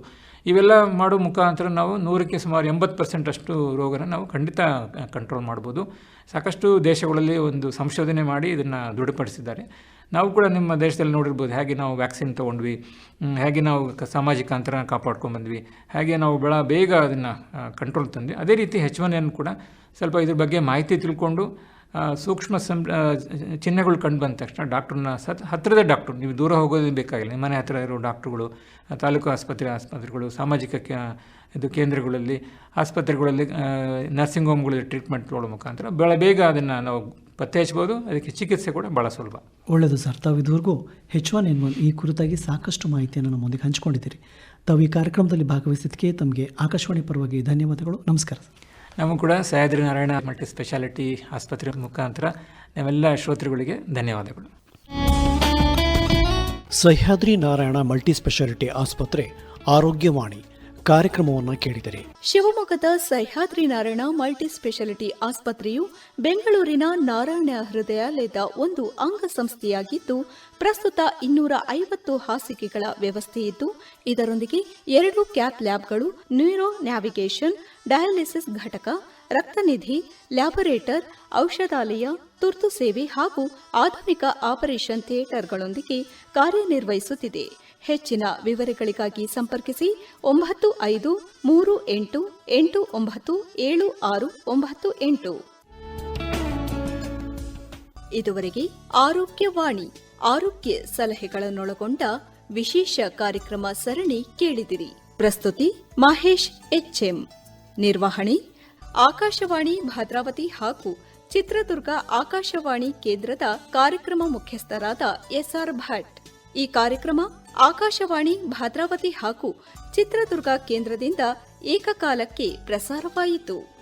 ಇವೆಲ್ಲ ಮಾಡೋ ಮುಖಾಂತರ ನಾವು ನೂರಕ್ಕೆ ಸುಮಾರು ಎಂಬತ್ತು ಪರ್ಸೆಂಟ್ ಅಷ್ಟು ರೋಗನ ನಾವು ಖಂಡಿತ ಕಂಟ್ರೋಲ್ ಮಾಡ್ಬೋದು. ಸಾಕಷ್ಟು ದೇಶಗಳಲ್ಲಿ ಒಂದು ಸಂಶೋಧನೆ ಮಾಡಿ ಇದನ್ನು ದೃಢಪಡಿಸಿದ್ದಾರೆ. ನಾವು ಕೂಡ ನಿಮ್ಮ ದೇಶದಲ್ಲಿ ನೋಡಿರ್ಬೋದು. ಹೇಗೆ ನಾವು ವ್ಯಾಕ್ಸಿನ್ ತೊಗೊಂಡ್ವಿ ಹೇಗೆ ನಾವು ಸಾಮಾಜಿಕ ಅಂತರನ ಕಾಪಾಡ್ಕೊಂಡ್ಬಂದ್ವಿ ಹೇಗೆ ನಾವು ಭಾಳ ಬೇಗ ಅದನ್ನು ಕಂಟ್ರೋಲ್ ತಂದ್ವಿ. ಅದೇ ರೀತಿ ಹೆಚ್ ಒನ್ ಎನ್ ಕೂಡ ಸ್ವಲ್ಪ ಇದ್ರ ಬಗ್ಗೆ ಮಾಹಿತಿ ತಿಳ್ಕೊಂಡು ಸೂಕ್ಷ್ಮ ಸಂ ಚಿಹ್ನೆಗಳು ಕಂಡು ಬಂದ ತಕ್ಷಣ ಡಾಕ್ಟ್ರನ್ನ ಸತ್, ಹತ್ತಿರದ ಡಾಕ್ಟ್ರು, ನೀವು ದೂರ ಹೋಗೋದು ಬೇಕಾಗಿಲ್ಲ. ನಿಮ್ಮ ಮನೆ ಹತ್ತಿರ ಇರೋ ಡಾಕ್ಟ್ರುಗಳು ತಾಲೂಕು ಆಸ್ಪತ್ರೆ, ಆಸ್ಪತ್ರೆಗಳು, ಸಾಮಾಜಿಕ ಇದು ಕೇಂದ್ರಗಳಲ್ಲಿ, ಆಸ್ಪತ್ರೆಗಳಲ್ಲಿ ನರ್ಸಿಂಗ್ ಹೋಮ್ಗಳಲ್ಲಿ ಟ್ರೀಟ್ಮೆಂಟ್ ತೊಗೊಳ್ಳೋ ಮುಖಾಂತರ ಭಾಳ ಬೇಗ ಅದನ್ನು ನಾವು ಪತ್ತೆ ಹಚ್ಬೋದು ಅದಕ್ಕೆ ಚಿಕಿತ್ಸೆ ಕೂಡ ಭಾಳ ಸುಲಭ. ಒಳ್ಳೆಯದು ಸರ್. ತಾವು ಇದುವರೆಗೂ ಹೆಚ್ ಒನ್ ಎನ್ ಒನ್ ಈ ಕುರಿತಾಗಿ ಸಾಕಷ್ಟು ಮಾಹಿತಿಯನ್ನು ನಮ್ಮೊಂದಿಗೆ ಹಂಚಿಕೊಂಡಿದ್ದೀರಿ. ತಾವು ಈ ಕಾರ್ಯಕ್ರಮದಲ್ಲಿ ಭಾಗವಹಿಸಿದ್ದಕ್ಕೆ ತಮಗೆ ಆಕಾಶವಾಣಿ ಪರವಾಗಿ ಧನ್ಯವಾದಗಳು. ನಮಸ್ಕಾರ ನಾವು ನಮಗೂ ಕೂಡ ಸಹ್ಯಾದ್ರಿ ನಾರಾಯಣ ಮಲ್ಟಿ ಸ್ಪೆಷಾಲಿಟಿ ಆಸ್ಪತ್ರೆ ಮುಖಾಂತರ ನಾವೆಲ್ಲ ಶ್ರೋತೃಗಳಿಗೆ ಧನ್ಯವಾದಗಳು. ಸಹ್ಯಾದ್ರಿ ನಾರಾಯಣ ಮಲ್ಟಿ ಸ್ಪೆಷಾಲಿಟಿ ಆಸ್ಪತ್ರೆ ಆರೋಗ್ಯವಾಣಿ. ಕಾರ್ಯಕ್ರಮವನ್ನು ಕೇಳಿದರೆ. ಶಿವಮೊಗ್ಗದ ಸಹ್ಯಾದ್ರಿ ನಾರಾಯಣ ಮಲ್ಟಿ ಸ್ಪೆಷಾಲಿಟಿ ಆಸ್ಪತ್ರೆಯು ಬೆಂಗಳೂರಿನ ನಾರಾಯಣ ಹೃದಯಾಲಯದ ಒಂದು ಅಂಗಸಂಸ್ಥೆಯಾಗಿದ್ದು ಪ್ರಸ್ತುತ ಇನ್ನೂರ ಐವತ್ತು ಹಾಸಿಗೆಗಳ ವ್ಯವಸ್ಥೆಯಿದ್ದು ಇದರೊಂದಿಗೆ ಎರಡು ಕ್ಯಾತ್ ಲ್ಯಾಬ್ಗಳು, ನ್ಯೂರೋ ನ್ಯಾವಿಗೇಷನ್, ಡಯಾಲಿಸಿಸ್ ಘಟಕ, ರಕ್ತನಿಧಿ, ಲ್ಯಾಬೊರೇಟರ್, ಔಷಧಾಲಯ, ತುರ್ತು ಸೇವೆ ಹಾಗೂ ಆಧುನಿಕ ಆಪರೇಷನ್ ಥಿಯೇಟರ್ಗಳೊಂದಿಗೆ ಕಾರ್ಯನಿರ್ವಹಿಸುತ್ತಿದೆ. ಹೆಚ್ಚಿನ ವಿವರಗಳಿಗಾಗಿ ಸಂಪರ್ಕಿಸಿ ಒಂಬತ್ತು ಐದು ಮೂರು ಎಂಟು ಎಂಟು ಒಂಬತ್ತು ಏಳು ಆರು ಒಂಬತ್ತು ಎಂಟು. ಇದುವರೆಗೆ ಆರೋಗ್ಯವಾಣಿ, ಆರೋಗ್ಯ ಸಲಹೆಗಳನ್ನೊಳಗೊಂಡ ವಿಶೇಷ ಕಾರ್ಯಕ್ರಮ ಸರಣಿ ಕೇಳಿದಿರಿ. ಪ್ರಸ್ತುತಿ ಮಹೇಶ್ ಎಚ್ಎಂ. ನಿರ್ವಹಣೆ ಆಕಾಶವಾಣಿ ಭದ್ರಾವತಿ ಹಾಗೂ ಚಿತ್ರದುರ್ಗ ಆಕಾಶವಾಣಿ ಕೇಂದ್ರದ ಕಾರ್ಯಕ್ರಮ ಮುಖ್ಯಸ್ಥರಾದ ಎಸ್ಆರ್ ಭಟ್. ಈ ಕಾರ್ಯಕ್ರಮ ಆಕಾಶವಾಣಿ ಭದ್ರಾವತಿ ಹಾಗೂ ಚಿತ್ರದುರ್ಗ ಕೇಂದ್ರದಿಂದ ಏಕಕಾಲಕ್ಕೆ ಪ್ರಸಾರವಾಯಿತು.